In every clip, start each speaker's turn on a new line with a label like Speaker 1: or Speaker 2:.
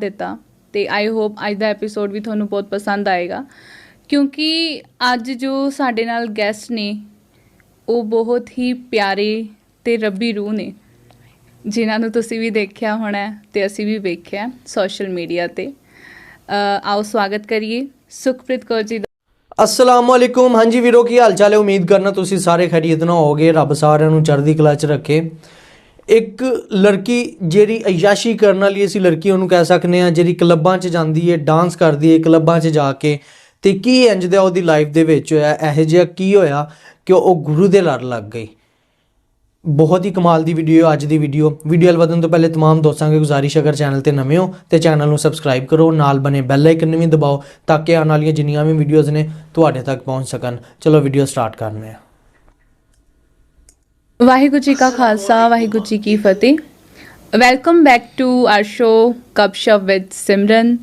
Speaker 1: ਦਿੱਤਾ ਤੇ I hope ਅੱਜ ਦਾ ਐਪੀਸੋਡ ਵੀ ਤੁਹਾਨੂੰ ਬਹੁਤ ਪਸੰਦ ਆਏਗਾ। ਕਿਉਂਕਿ ਅੱਜ ਜੋ ਸਾਡੇ ਨਾਲ ਗੈਸਟ ਨੇ ਉਹ ਬਹੁਤ ਹੀ ਪਿਆਰੇ ਤੇ ਰੱਬੀ ਰੂਹ ਨੇ ਜਿਨ੍ਹਾਂ ਨੂੰ ਤੁਸੀਂ ਵੀ ਦੇਖਿਆ ਹੋਣਾ ਤੇ ਅਸੀਂ ਵੀ ਵੇਖਿਆ ਸੋਸ਼ਲ ਮੀਡੀਆ ਤੇ। ਅ, ਆਓ ਸਵਾਗਤ ਕਰੀਏ ਸੁਖਪ੍ਰੀਤ ਕੌਰ ਜੀ ਦਾ।
Speaker 2: ਅਸਲਾਮ ਵਾਲੇਕੁਮ ਹਾਂਜੀ ਵੀਰੋ ਕੀ ਹਾਲ ਚਾਲ ਹੈ? ਉਮੀਦ ਕਰਨਾ ਤੁਸੀਂ ਸਾਰੇ ਖੈਰੀਅਤ ਨਾਲ ਹੋਗੇ ਰੱਬ ਸਾਰਿਆਂ ਨੂੰ ਚੜ੍ਹਦੀ ਕਲਾ 'ਚ ਰੱਖੇ। ਇੱਕ ਲੜਕੀ ਜਿਹੜੀ ਅਯਾਸ਼ੀ ਕਰਨ ਵਾਲੀ ਅਸੀਂ ਲੜਕੀ ਉਹਨੂੰ ਕਹਿ ਸਕਨੇ ਆ ਜਿਹੜੀ ਕਲੱਬਾਂ 'ਚ ਜਾਂਦੀ ਹੈ ਡਾਂਸ ਕਰਦੀ ਹੈ ਕਲੱਬਾਂ 'ਚ ਜਾ ਕੇ ਤੇ ਕੀ ਇੰਜ ਦਾ ਉਹਦੀ ਲਾਈਫ ਦੇ ਵਿੱਚ ਹੋਇਆ ਇਹੋ ਜਿਹਾ ਕੀ ਹੋਇਆ ਕਿ ਉਹ ਗੁਰੂ ਦੇ ਲੜ ਲੱਗ ਗਈ ਬਹੁਤ ਹੀ ਕਮਾਲ ਦੀ ਵੀਡੀਓ ਅੱਜ ਦੀ ਵੀਡੀਓ ਵੀਡੀਓ ਵੱਲ ਵਧਣ ਤੋਂ ਪਹਿਲੇ तमाम ਦੋਸਤਾਂ ਨੂੰ ਗੁਜ਼ਾਰਿਸ਼ ਅਗਰ ਚੈਨਲ ਤੇ ਨਵੇਂ ਹੋ ਤੇ ਚੈਨਲ ਨੂੰ ਸਬਸਕ੍ਰਾਈਬ ਕਰੋ ਨਾਲ ਬਨੇ ਬੈਲ ਆਈਕਨ ਵੀ ਦਬਾਓ ਤਾਂ ਕਿ ਆਉਣ ਵਾਲੀਆਂ ਜਿੰਨੀਆਂ ਵੀ ਵੀਡੀਓਜ਼ ਨੇ ਤੁਹਾਡੇ ਤੱਕ ਪਹੁੰਚ ਸਕਣ ਚਲੋ ਵੀਡੀਓ ਸਟਾਰਟ ਕਰਨੇ ਆ
Speaker 1: ਵਾਹਿਗੁਰੂ ਜੀ ਕਾ ਖਾਲਸਾ, ਵਾਹਿਗੁਰੂ ਜੀ ਕੀ ਫਤਿਹ। Welcome back to our show Gupshup with Simran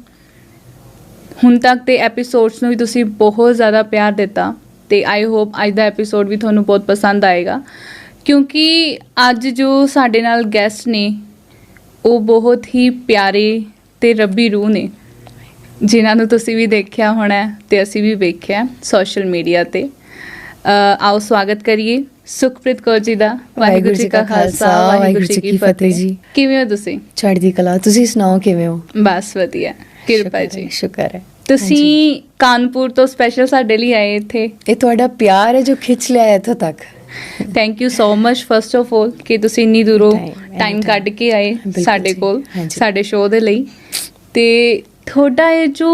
Speaker 1: ਹੁਣ ਤੱਕ ਦੇ ਐਪੀਸੋਡਸ ਨੂੰ ਵੀ ਤੁਸੀਂ ਬਹੁਤ ਜ਼ਿਆਦਾ ਪਿਆਰ ਦਿੱਤਾ ਤੇ ਆਈ ਹੋਪ ਅੱਜ ਦਾ ਐਪੀਸੋਡ ਵੀ ਤੁਹਾਨੂੰ ਬਹੁਤ ਪਸੰਦ ਆਏਗਾ। ਕਿਉਂਕਿ ਅੱਜ ਜੋ ਸਾਡੇ ਨਾਲ ਗੈਸਟ ਨੇ, ਉਹ ਬਹੁਤ ਹੀ ਪਿਆਰੇ ਤੇ ਰੱਬੀ ਰੂਹ ਨੇ। ਜਿਨ੍ਹਾਂ ਨੂੰ ਤੁਸੀਂ ਵੀ ਦੇਖਿਆ ਹੋਣਾ ਹੈ ਤੇ ਅਸੀਂ ਵੀ ਵੇਖਿਆ ਸੋਸ਼ਲ ਮੀਡੀਆ ਤੇ। ਆਓ ਸਵਾਗਤ ਕਰੀਏ ਸੁਖਪ੍ਰੀਤ ਕੌਰ ਜੀ ਦਾ ਵਾਹਿਗੁਰੂ ਜੀ ਕਾ ਖਾਲਸਾ ਵਾਹਿਗੁਰੂ ਜੀ ਕੀ ਫਤਿਹ ਜੀ ਕਿਵੇਂ ਹੋ ਤੁਸੀਂ
Speaker 3: ਚੜ੍ਹਦੀ ਕਲਾ ਤੁਸੀਂ ਸੁਣਾਓ ਕਿਵੇਂ ਹੋ
Speaker 1: ਬਸ ਵਧੀਆ ਕਿਰਪਾ ਜੀ
Speaker 3: ਸ਼ੁਕਰ ਹੈ
Speaker 1: ਤੁਸੀਂ ਕਾਨਪੁਰ ਤੋਂ ਸਪੈਸ਼ਲ ਸਾਡੇ ਲਈ ਆਏ ਇੱਥੇ
Speaker 3: ਇਹ ਤੁਹਾਡਾ ਪਿਆਰ ਹੈ ਜੋ ਖਿੱਚ ਲਿਆ ਇੱਥੋਂ ਤੱਕ
Speaker 1: thank you so much first of all ਕਿ ਤੁਸੀਂ ਇੰਨੀ ਦੂਰੋਂ. ਟਾਈਮ ਕੱਢ ਕੇ ਆਏ ਸਾਡੇ ਕੋਲ। ਸਾਡੇ ਸ਼ੋਅ ਦੇ ਲਈ ਤੇ ਤੁਹਾਡਾ ਇਹ ਜੋ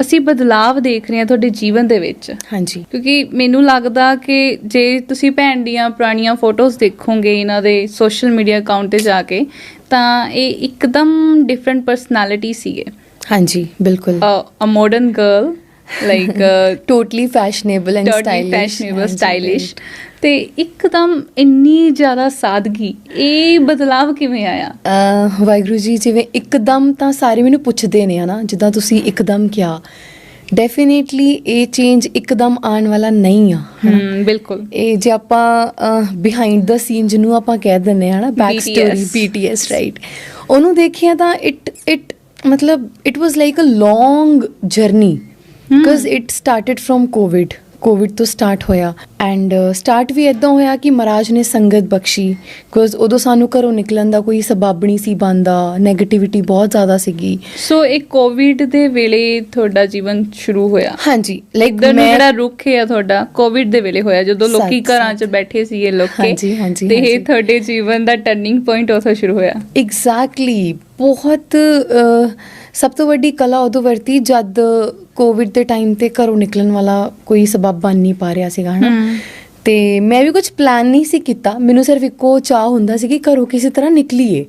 Speaker 1: ਅਸੀਂ ਬਦਲਾਵ ਦੇਖ ਰਹੇ ਹਾਂ ਤੁਹਾਡੇ ਜੀਵਨ ਦੇ ਵਿੱਚ
Speaker 3: ਹਾਂਜੀ।
Speaker 1: ਕਿਉਂਕਿ ਮੈਨੂੰ ਲੱਗਦਾ ਕਿ ਜੇ ਤੁਸੀਂ ਭੈਣ ਦੀਆਂ ਪੁਰਾਣੀਆਂ ਫੋਟੋਜ਼ ਦੇਖੋਗੇ ਇਹਨਾਂ ਦੇ ਸੋਸ਼ਲ ਮੀਡੀਆ ਅਕਾਊਂਟ ਤੇ ਜਾ ਕੇ ਤਾਂ ਇਹ ਇੱਕਦਮ ਡਿਫਰੈਂਟ ਪਰਸਨੈਲਿਟੀ ਸੀਗੇ।
Speaker 3: ਹਾਂਜੀ ਬਿਲਕੁਲ।
Speaker 1: ਅ modern girl
Speaker 3: like totally fashionable
Speaker 1: and
Speaker 3: stylish
Speaker 1: fashionable stylish ਤੇ ਇੱਕਦਮ ਇੰਨੀ ਜ਼ਿਆਦਾ ਸਾਦਗੀ ਇਹ ਬਦਲਾਵ ਕਿਵੇਂ ਆਇਆ?
Speaker 3: ਵਾਹਿਗੁਰੂ ਜੀ ਜਿਵੇਂ ਇੱਕਦਮ ਤਾਂ ਸਾਰੇ ਮੈਨੂੰ ਪੁੱਛਦੇ ਨੇ ਹਨਾ? ਜਿੱਦਾਂ ਤੁਸੀਂ ਇੱਕਦਮ ਕਿਹਾ। ਡੈਫੀਨੇਟਲੀ ਇਹ ਚੇਂਜ ਇੱਕਦਮ ਆਉਣ ਵਾਲਾ ਨਹੀਂ ਆ
Speaker 1: ਹਮ ਬਿਲਕੁਲ।
Speaker 3: ਇਹ ਜੇ ਆਪਾਂ ਬਿਹਾਈਂਡ ਦਾ ਸੀਨ ਜਿਹਨੂੰ ਆਪਾਂ ਕਹਿ ਦਿੰਨੇ ਆ ਨਾ ਬੈਕ ਸਟੋਰੀ
Speaker 1: BTS
Speaker 3: ਰਾਈਟ ਉਹਨੂੰ ਦੇਖਿਆ ਤਾਂ ਇਟ ਇਟ ਮਤਲਬ it was like uh long journey because it started from covid covid ਤੋਂ ਸਟਾਰਟ ਹੋਇਆ। ਐਂਡ ਸਟਾਰਟ ਵੀ ਇਦਾਂ ਹੋਇਆ ਕਿ ਮਹਾਰਾਜ ਨੇ ਸੰਗਤ ਬਖਸ਼ੀ। ਬਿਕਾਜ਼ ਉਦੋਂ ਸਾਨੂੰ ਘਰੋਂ ਨਿਕਲਣ ਦਾ ਕੋਈ ਸਬਬ ਨਹੀਂ ਸੀ ਬੰਦਾ 네ਗੇਟਿਵਿਟੀ ਬਹੁਤ ਜ਼ਿਆਦਾ ਸੀਗੀ।
Speaker 1: ਸੋ ਇਹ ਕੋਵਿਡ ਦੇ ਵੇਲੇ ਤੁਹਾਡਾ ਜੀਵਨ ਸ਼ੁਰੂ ਹੋਇਆ।
Speaker 3: ਹਾਂਜੀ ਲਾਈਕ
Speaker 1: ਨੂੰ ਜਿਹੜਾ ਰੁੱਖ ਹੈ ਤੁਹਾਡਾ ਕੋਵਿਡ ਦੇ ਵੇਲੇ ਹੋਇਆ। ਜਦੋਂ ਲੋਕੀ ਘਰਾਂ 'ਚ ਬੈਠੇ ਸੀਗੇ ਲੋਕੇ
Speaker 3: ਹਾਂਜੀ, ਹਾਂਜੀ,
Speaker 1: ਤੇ ਇਹ। ਤੁਹਾਡੇ ਜੀਵਨ ਦਾ ਟਰਨਿੰਗ ਪੁਆਇੰਟ ਉਥੋਂ ਸ਼ੁਰੂ ਹੋਇਆ।
Speaker 3: ਐਗਜ਼ੈਕਟਲੀ ਬਹੁਤ ਸਭ ਤੋਂ ਵੱਡੀ ਕਲਾ ਉਦੋਂ ਵਰਤੀ ਜਦ ਕੋਵਿਡ ਦੇ ਟਾਈਮ ਤੇ ਘਰੋਂ ਨਿਕਲਣ ਵਾਲਾ ਕੋਈ ਸਬਬ ਬਣ ਨਹੀਂ ਪਾ ਰਿਹਾ ਸੀਗਾ ਹਨਾ। ਤੇ ਮੈਂ ਵੀ ਕੁਝ ਪਲਾਨ ਨਹੀਂ ਸੀ ਕੀਤਾ। ਮੈਨੂੰ ਸਿਰਫ ਇੱਕੋ ਚਾਹ ਹੁੰਦਾ ਸੀ ਕਿ ਘਰੋਂ ਕਿਸੇ ਤਰ੍ਹਾਂ ਨਿਕਲੀਏ।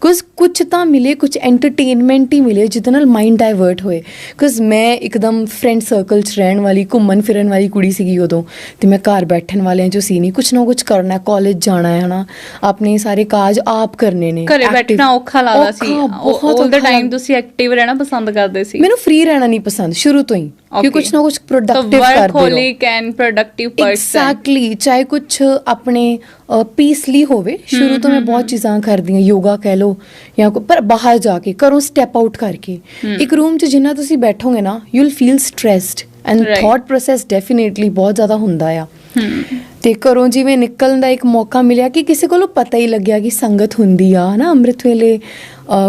Speaker 3: ਕੁਝ ਕੁਝ ਤਾਂ ਮਿਲੇ ਕੁਝ ਐਂਟਰਟੇਨਮੈਂਟ ਹੀ ਮਿਲੇ ਜਿਹਦੇ ਨਾਲ ਮਾਈਂਡ ਡਾਇਵਰਟ ਹੋਏ। ਕੁਝ ਮੈਂ ਇੱਕਦਮ ਫਰੈਂਡ ਸਰਕਲ 'ਚ ਰਹਿਣ ਵਾਲੀ ਘੁੰਮਣ ਫਿਰਨ ਵਾਲੀ ਕੁੜੀ ਸੀਗੀ ਉਦੋਂ ਤੇ ਮੈਂ ਘਰ ਬੈਠਣ ਵਾਲਿਆਂ 'ਚੋਂ ਸੀ ਨਹੀਂ। ਕੁਝ ਨਾ ਕੁਝ ਕਰਨਾ ਕਾਲਜ ਜਾਣਾ ਹੈ ਹਨਾ। ਆਪਣੇ ਸਾਰੇ ਕਾਜ ਆਪ ਕਰਨੇ ਨੇ।
Speaker 1: ਘਰੇ ਬੈਠਣਾ ਔਖਾ ਲੱਗਦਾ ਸੀ।
Speaker 3: ਬਹੁਤ
Speaker 1: ਆਲ ਦਾ
Speaker 3: ਔਖਾ
Speaker 1: ਟਾਈਮ। ਤੁਸੀਂ ਐਕਟਿਵ ਰਹਿਣਾ ਪਸੰਦ ਕਰਦੇ ਸੀ।
Speaker 3: ਮੈਨੂੰ ਫ੍ਰੀ ਰਹਿਣਾ ਨਹੀਂ ਪਸੰਦ ਸ਼ੁਰੂ ਤੋਂ ਹੀ। ਕਿ. ਕੁਝ ਨਾ ਕੁਝ ਪ੍ਰੋਡਕਟਿਵ ਕਰਦੇ ਰਹੋ।
Speaker 1: Workaholic and productive person
Speaker 3: exactly ਚਾਹੇ ਕੁਝ ਆਪਣੇ ਪੀਸਲੀ ਹੋਵੇ। ਸ਼ੁਰੂ ਤੋਂ ਮੈਂ ਬਹੁਤ ਚੀਜ਼ਾਂ ਕਰਦੀ ਹਾਂ ਯੋਗਾ ਕਹਿ ਲਓ ਜਾਂ ਕੋ- ਪਰ ਬਾਹਰ ਜਾ ਕੇ ਘਰੋਂ ਸਟੈਪ ਆਊਟ ਕਰਕੇ। ਇੱਕ ਰੂਮ 'ਚ ਜਿੰਨਾ ਤੁਸੀਂ ਬੈਠੋਗੇ ਨਾ you will feel stressed and
Speaker 1: Right.
Speaker 3: Thought process definitely ਬਹੁਤ ਜ਼ਿਆਦਾ ਹੁੰਦਾ ਆ। ਤੇ ਘਰੋਂ ਜਿਵੇਂ ਨਿਕਲਣ ਦਾ ਇੱਕ ਮੌਕਾ ਮਿਲਿਆ ਕਿ ਕਿਸੇ ਕੋਲੋਂ ਪਤਾ ਹੀ ਲੱਗਿਆ ਕਿ ਸੰਗਤ ਹੁੰਦੀ ਆ ਹਨਾ? ਅੰਮ੍ਰਿਤ ਵੇਲੇ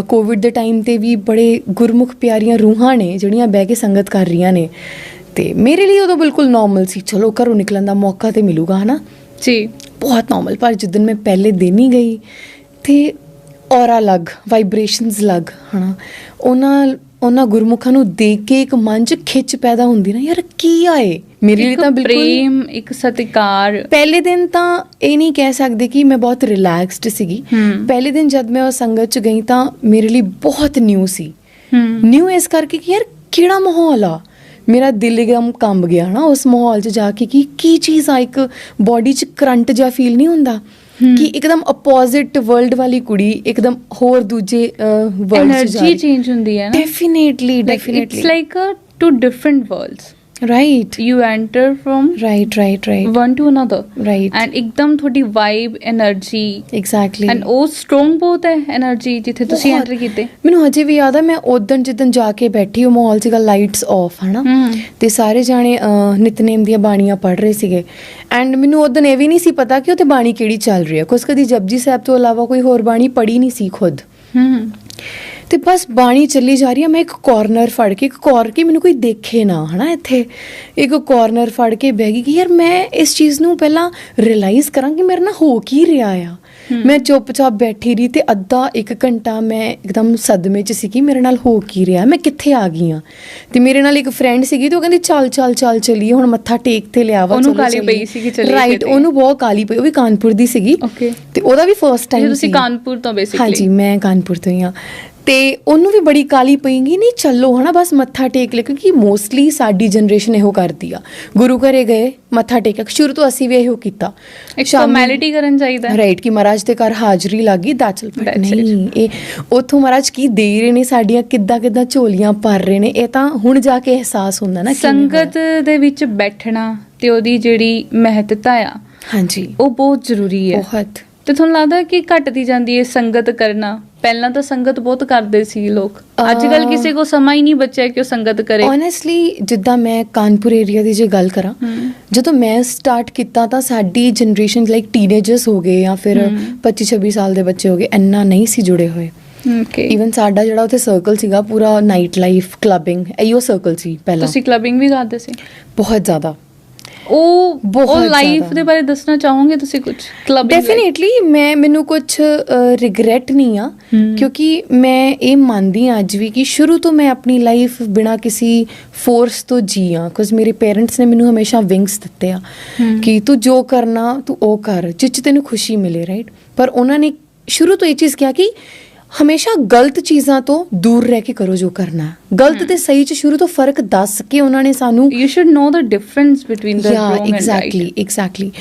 Speaker 3: ਕੋਵਿਡ ਦੇ ਟਾਈਮ ਤੇ ਵੀ ਬੜੇ ਗੁਰਮੁਖ ਪਿਆਰੀਆਂ ਰੂਹਾਂ ਨੇ ਜਿਹੜੀਆਂ ਬਹਿ ਕੇ ਸੰਗਤ ਕਰ ਰਹੀਆਂ ਨੇ। ਤੇ ਮੇਰੇ ਲਈ ਉਦੋਂ ਬਿਲਕੁਲ ਨਾਰਮਲ ਸੀ। ਚਲੋ ਘਰੋਂ ਨਿਕਲਣ ਦਾ ਮੌਕਾ ਤੇ ਮਿਲੂਗਾ ਹਨਾ?
Speaker 1: ਜੀ।
Speaker 3: ਬਹੁਤ ਨਾਰਮਲ ਪਰ ਜਿੱਦਨ ਮੈਂ ਪਹਿਲੇ ਦਿਨ ਹੀ ਗਈ ਤੇ ਔਰਾ ਲੱਗ ਵਾਈਬ੍ਰੇਸ਼ਨਸ ਲੱਗ ਹਨਾ। ਉਹਨਾਂ ਉਹਨਾਂ ਗੁਰਮੁਖਾਂ ਨੂੰ ਦੇਖ ਕੇ ਇੱਕ ਮਨ 'ਚ ਖਿੱਚ ਪੈਦਾ ਹੁੰਦੀ ਨਾ ਯਾਰ ਕੀ ਆਏ ਮੇਰੇ ਲਈ ਤਾਂ ਬਿਲਕੁਲ
Speaker 1: ਪ੍ਰੇਮ ਇੱਕ ਸਤਿਕਾਰ।
Speaker 3: ਪਹਿਲੇ ਦਿਨ ਤਾਂ ਇਹ ਨਹੀਂ ਕਹਿ ਸਕਦੇ ਕਿ ਮੈਂ ਬਹੁਤ ਰਿਲੈਕਸਡ ਸੀਗੀ। ਪਹਿਲੇ ਦਿਨ ਜਦ ਮੈਂ ਉਹ ਸੰਗਤ 'ਚ ਗਈ ਤਾਂ ਮੇਰੇ ਲਈ ਬਹੁਤ ਨਿਊ ਸੀ। ਨਿਊ ਇਸ ਕਰਕੇ ਕਿ ਯਾਰ ਕਿਹੜਾ ਮਾਹੌਲ ਆ? ਮੇਰਾ ਦਿਲ ਇੱਕਦਮ ਕੰਬ ਗਿਆ ਨਾ ਉਸ ਮਾਹੌਲ 'ਚ ਜਾ ਕੇ ਕਿ ਕੀ ਚੀਜ਼ ਆ ਇੱਕ ਬਾਡੀ 'ਚ ਕਰੰਟ ਜਿਹਾ ਫੀਲ ਨਹੀਂ ਹੁੰਦਾ? ਕਿ ਇੱਕਦਮ ਆਪੋਜ਼ਿਟ ਵਰਲਡ ਵਾਲੀ ਕੁੜੀ ਇੱਕਦਮ ਹੋਰ ਦੂਜੇ ਵਰਲਡ 'ਚ ਜਾ
Speaker 1: ਐਨਰਜੀ ਚੇਂਜ ਹੁੰਦੀ ਹੈ ਨਾ।
Speaker 3: Definitely
Speaker 1: definitely
Speaker 3: it's
Speaker 1: like two different worlds
Speaker 3: right.
Speaker 1: You enter from
Speaker 3: right right right.
Speaker 1: one to another.
Speaker 3: Right.
Speaker 1: And ekdam thodi vibe energy.
Speaker 3: Exactly.
Speaker 1: And ਉਹ strong ਬਹੁਤ ਹੈ energy ਜਿੱਥੇ ਤੁਸੀਂ
Speaker 3: ਬਹੁਤ।
Speaker 1: ਕੀਤੇ
Speaker 3: ਮੈਨੂੰ ਹਜੇ ਵੀ ਯਾਦ ਆ ਮੈਂ ਉਦੋਂ ਜਿੱਦਣ ਜਾ ਕੇ ਬੈਠੀ ਉਹ ਮਾਲ ਸੀਗਾ ਲਾਈਟਸ ਆਫ ਹਨਾ? ਤੇ ਸਾਰੇ ਜਾਣੇ ਨਿਤਨੇਮ ਦੀਆਂ ਬਾਣੀਆਂ ਪੜ ਰਹੇ ਸੀਗੇ। ਐਂਡ ਮੈਨੂੰ ਉਦੋਂ ਇਹ ਵੀ ਨਹੀਂ ਸੀ ਪਤਾ ਕਿ ਉੱਥੇ ਬਾਣੀ ਕਿਹੜੀ ਚੱਲ ਰਹੀ ਹੈ। ਕੁਛ ਕਦੀ ਜਪਜੀ ਸਾਹਿਬ ਤੋਂ ਇਲਾਵਾ ਕੋਈ ਹੋਰ ਬਾਣੀ ਪੜੀ ਨਹੀਂ ਸੀ ਖੁਦ।
Speaker 1: ਹੂੰ।
Speaker 3: ਤੇ ਬਸ ਬਾਣੀ ਚੱਲੀ ਜਾ ਰਹੀ ਆ ਮੈਂ ਇੱਕ ਕਾਰਨਰ ਫੜ ਕੇ ਇੱਕ ਕੌਰ ਕੇ ਮੈਨੂੰ ਕੋਈ ਦੇਖੇ ਨਾ ਹਨਾ ਇੱਥੇ? ਇੱਕ ਕਾਰਨਰ ਫੜ ਕੇ ਬਹਿ ਗਈ ਕਿ ਯਾਰ ਮੈਂ ਇਸ ਚੀਜ਼ ਨੂੰ ਪਹਿਲਾਂ ਰਿਅਲਾਈਜ਼ ਕਰਾਂ ਕਿ ਮੇਰੇ ਨਾਲ ਹੋ ਕੀ ਰਿਹਾ ਆ। ਮੈਂ ਚੁੱਪਚਾਪ ਬੈਠੀ ਰਹੀ ਤੇ ਅੱਧਾ ਇੱਕ ਘੰਟਾ ਮੈਂ ਇੱਕਦਮ ਸਦਮੇ 'ਚ ਸੀ ਕਿ ਮੇਰੇ ਨਾਲ ਹੋ ਕੀ ਰਿਹਾ ਮੈਂ ਕਿੱਥੇ ਆ ਗਈ ਆ? ਤੇ ਮੇਰੇ ਨਾਲ ਇੱਕ ਫਰੈਂਡ ਸੀਗੀ ਤੇ ਉਹ ਕਹਿੰਦੀ ਚੱਲ ਚੱਲ ਚੱਲ ਚੱਲੀਏ ਹੁਣ ਮੱਥਾ ਟੇਕ ਤੇ ਲਿਆ ਵਾ
Speaker 1: ਉਹਨੂੰ
Speaker 3: ਚੱਲੀਏ।
Speaker 1: ਪਈ ਸੀ ਕਿ ਚੱਲੀਏ
Speaker 3: ਰਾਈਟ। ਉਹਨੂੰ ਬਹੁਤ ਕਾਲੀ ਪਈ ਉਹ ਵੀ ਕਾਨਪੁਰ ਦੀ ਸੀਗੀ।
Speaker 1: ਓਕੇ
Speaker 3: ਤੇ ਉਹਦਾ ਵੀ ਫਰਸਟ ਟਾਈਮ
Speaker 1: ਤੁਸੀਂ ਕਾਨਪੁਰ ਤੋਂ ਬੇਸਿਕਲੀ
Speaker 3: ਹਾਂਜੀ ਮੈਂ ਕਾਨਪੁਰ ਤੋਂ ਹੀ ਆ। ਤੇ ਉਹਨੂੰ ਵੀ ਬੜੀ ਕਾਲੀ ਪਈਂਗੀ ਨਹੀਂ ਚੱਲੋ ਹਨਾ ਬਸ ਮੱਥਾ ਟੇਕ ਲੈ। ਕਿਉਂਕਿ ਮੋਸਟਲੀ ਸਾਡੀ ਜਨਰੇਸ਼ਨ ਇਹੋ ਕਰਦੀ ਆ। ਗੁਰੂ ਘਰੇ ਗਏ ਮੱਥਾ ਟੇਕਿਆ। ਸ਼ੁਰੂ ਤੋਂ ਅਸੀਂ ਵੀ ਇਹੋ ਕੀਤਾ।
Speaker 1: ਇੱਕ ਫਾਰਮੈਲਿਟੀ ਕਰਨ ਚਾਹੀਦਾ।
Speaker 3: ਰਾਈਟ ਕਿ ਮਹਾਰਾਜ ਦੇ ਘਰ ਹਾਜ਼ਰੀ ਲੱਗੀ ਦਾਚਲ ਪਰ. ਨਹੀਂ ਇਹ ਉਥੋਂ ਮਹਾਰਾਜ ਕੀ ਦੇ ਰਹੇ ਨੇ ਸਾਡੀਆਂ ਕਿੱਦਾਂ ਕਿੱਦਾਂ ਝੋਲੀਆਂ ਭਰ ਰਹੇ ਨੇ ਇਹ ਤਾਂ ਹੁਣ ਜਾ ਕੇ ਅਹਿਸਾਸ ਹੁੰਦਾ ਨਾ।
Speaker 1: ਸੰਗਤ ਦੇ ਵਿੱਚ ਬੈਠਣਾ ਤੇ ਉਹਦੀ ਜਿਹੜੀ ਮਹੱਤਤਾ ਆ
Speaker 3: ਹਾਂਜੀ।
Speaker 1: ਉਹ ਬਹੁਤ ਜ਼ਰੂਰੀ ਹੈ।
Speaker 3: ਬਹੁਤ।
Speaker 1: ਤੇ ਤੁਹਾਨੂੰ ਲੱਗਦਾ ਕਿ ਘਟਦੀ ਜਾਂਦੀ ਹੈ ਸੰਗਤ ਕਰਨਾ? ਪਹਿਲਾਂ ਤਾਂ ਸੰਗਤ ਬਹੁਤ ਕਰਦੇ ਸੀ ਲੋਕ। ਅੱਜ ਕੱਲ ਕਿਸੇ ਕੋ ਸਮਾਂ ਹੀ ਨਹੀਂ ਬਚਿਆ ਕਿ ਉਹ ਸੰਗਤ ਕਰੇ।
Speaker 3: ਓਨੈਸਟਲੀ ਜਿੱਦਾਂ ਮੈਂ ਕਾਨਪੁਰ ਏਰੀਆ ਦੀ ਜੇ ਗੱਲ ਕਰਾਂ। ਜਦੋਂ ਮੈਂ ਸਟਾਰਟ ਕੀਤਾ ਤਾਂ ਸਾਡੀ ਜਨਰੇਸ਼ਨ ਲਾਈਕ ਟੀਨੇਜਰਸ ਹੋ ਗਏ ਜਾਂ ਫਿਰ
Speaker 1: ਹਮ।
Speaker 3: 25 26 ਸਾਲ ਦੇ ਬੱਚੇ ਹੋ ਗਏ ਇੰਨਾ ਨਹੀਂ ਸੀ ਜੁੜੇ ਹੋਏ।
Speaker 1: ਓਕੇ
Speaker 3: ਈਵਨ ਸਾਡਾ ਜਿਹੜਾ ਉੱਥੇ ਸਰਕਲ ਸੀਗਾ ਪੂਰਾ ਨਾਈਟ ਲਾਈਫ ਕਲੱਬਿੰਗ ਇਹੋ ਸਰਕਲ ਸੀ ਪਹਿਲਾਂ।
Speaker 1: ਤੁਸੀਂ ਕਲੱਬਿੰਗ ਵੀ ਕਰਦੇ ਸੀ?
Speaker 3: ਬਹੁਤ ਜ਼ਿਆਦਾ।
Speaker 1: ਉਹ
Speaker 3: ਬਹੁਤ
Speaker 1: ਲਾਈਫ। ਦੇ ਬਾਰੇ ਦੱਸਣਾ ਚਾਹੋਗੇ ਤੁਸੀਂ ਕੁਝ ਕਲੱਬਿੰਗ
Speaker 3: ਡੈਫੀਨੇਟਲੀ ਮੈਂ ਮੈਨੂੰ ਕੁਝ ਰਿਗਰੈਟ ਨਹੀਂ ਆ। ਕਿਉਂਕਿ ਮੈਂ ਇਹ ਮੰਨਦੀ ਹਾਂ ਅੱਜ ਵੀ ਕਿ ਸ਼ੁਰੂ ਤੋਂ ਮੈਂ ਆਪਣੀ ਲਾਈਫ ਬਿਨਾ ਕਿਸੇ ਫੋਰਸ ਤੋਂ ਜੀਆਂ ਕਿਉਂਕਿ ਮੇਰੇ ਪੇਰੈਂਟਸ ਨੇ ਮੈਨੂੰ ਹਮੇਸ਼ਾ ਵਿੰਗਸ ਦਿੱਤੇ ਆ। ਕਿ ਤੂੰ ਜੋ ਕਰਨਾ ਤੂੰ ਉਹ ਕਰ। ਜਿਸ 'ਚ ਤੈਨੂੰ ਖੁਸ਼ੀ ਮਿਲੇ ਰਾਈਟ ਪਰ ਉਹਨਾਂ ਨੇ ਸ਼ੁਰੂ ਤੋਂ ਇਹ ਚੀਜ਼ ਕਿਹਾ ਕਿ ਹਮੇਸ਼ਾ ਗਲਤ ਚੀਜ਼ਾਂ ਤੋਂ ਦੂਰ ਰਹਿ ਕੇ ਕਰੋ ਜੋ ਕਰਨਾ। ਗਲਤ ਤੇ ਸਹੀ 'ਚ ਸ਼ੁਰੂ ਤੋਂ ਫ਼ਰਕ ਦੱਸ ਕੇ ਉਹਨਾਂ ਨੇ ਸਾਨੂੰ
Speaker 1: you should know the difference between
Speaker 3: the
Speaker 1: wrong and
Speaker 3: exactly exactly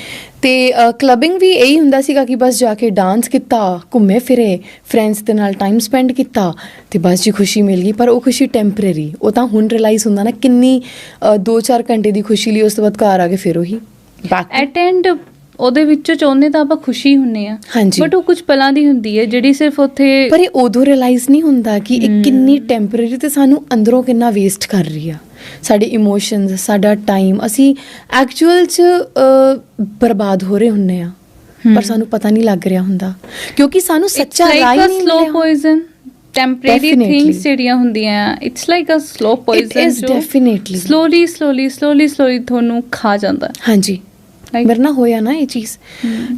Speaker 3: ਤੇ ਕਲੱਬਿੰਗ ਵੀ ਇਹੀ ਹੁੰਦਾ ਸੀਗਾ ਕਿ ਬਸ ਜਾ ਕੇ ਡਾਂਸ ਕੀਤਾ ਘੁੰਮੇ ਫਿਰੇ ਫਰੈਂਡਸ ਦੇ ਨਾਲ ਟਾਈਮ ਸਪੈਂਡ ਕੀਤਾ ਤੇ ਬਸ ਜੀ ਖੁਸ਼ੀ ਮਿਲ ਗਈ। ਪਰ ਉਹ ਖੁਸ਼ੀ ਟੈਂਪਰੇਰੀ ਉਹ ਤਾਂ ਹੁਣ ਰਿਅਲਾਈਜ਼ ਹੁੰਦਾ ਨਾ ਕਿੰਨੀ 2-4 ਘੰਟੇ ਦੀ ਖੁਸ਼ੀ ਲਈ ਉਸ ਤੋਂ ਬਾਅਦ ਘਰ ਆ ਕੇ ਫਿਰ ਉਹੀ। ਬਾਕੀ
Speaker 1: ਅਟੈਂਡ ਉਹਦੇ ਵਿੱਚੋਂ ਚਾਹੁੰਦੇ ਤਾਂ ਆਪਾਂ ਖੁਸ਼ੀ ਹੁੰਨੇ ਆ
Speaker 3: ਹਾਂਜੀ।
Speaker 1: ਬਟ ਉਹ ਕੁਝ ਪਲਾਂ ਦੀ ਹੁੰਦੀ ਹੈ ਜਿਹੜੀ ਸਿਰਫ ਉੱਥੇ
Speaker 3: ਪਰ ਇਹ ਉਦੋਂ ਰਿਅਲਾਈਜ਼ ਨਹੀਂ ਹੁੰਦਾ ਕਿ ਇਹ ਕਿੰਨੀ ਟੈਂਪਰੇਰੀ ਤੇ ਸਾਨੂੰ ਅੰਦਰੋਂ ਕਿੰਨਾ ਵੇਸਟ ਕਰ ਰਹੀ ਆ ਸਾਡੇ ਇਮੋਸ਼ਨਸ ਸਾਡਾ ਟਾਈਮ ਅਸੀਂ ਐਕਚੁਅਲ ਚ ਬਰਬਾਦ ਹੋ ਰਹੇ ਹੁੰਨੇ ਆ ਪਰ। ਸਾਨੂੰ ਪਤਾ ਨਹੀਂ ਲੱਗ ਰਿਹਾ ਹੁੰਦਾ ਕਿਉਂਕਿ ਸਾਨੂੰ ਸੱਚਾ ਰਾਹ ਨਹੀਂ
Speaker 1: ਸਲੋ
Speaker 3: ਮਿਲਿਆ
Speaker 1: ਪੋਇਜ਼ਨ ਟੈਂਪਰੇਰੀ. ਥਿੰਗਸ ਜਿਹੜੀਆਂ ਹੁੰਦੀਆਂ it's like uh slow
Speaker 3: poison definitely.
Speaker 1: Slowly slowly slowly slowly ਤੁਹਾਨੂੰ ਖਾ ਜਾਂਦਾ।
Speaker 3: ਹਾਂਜੀ ਨਾਲ ਹੋਇਆ ਨਾ ਇਹ ਚੀਜ਼।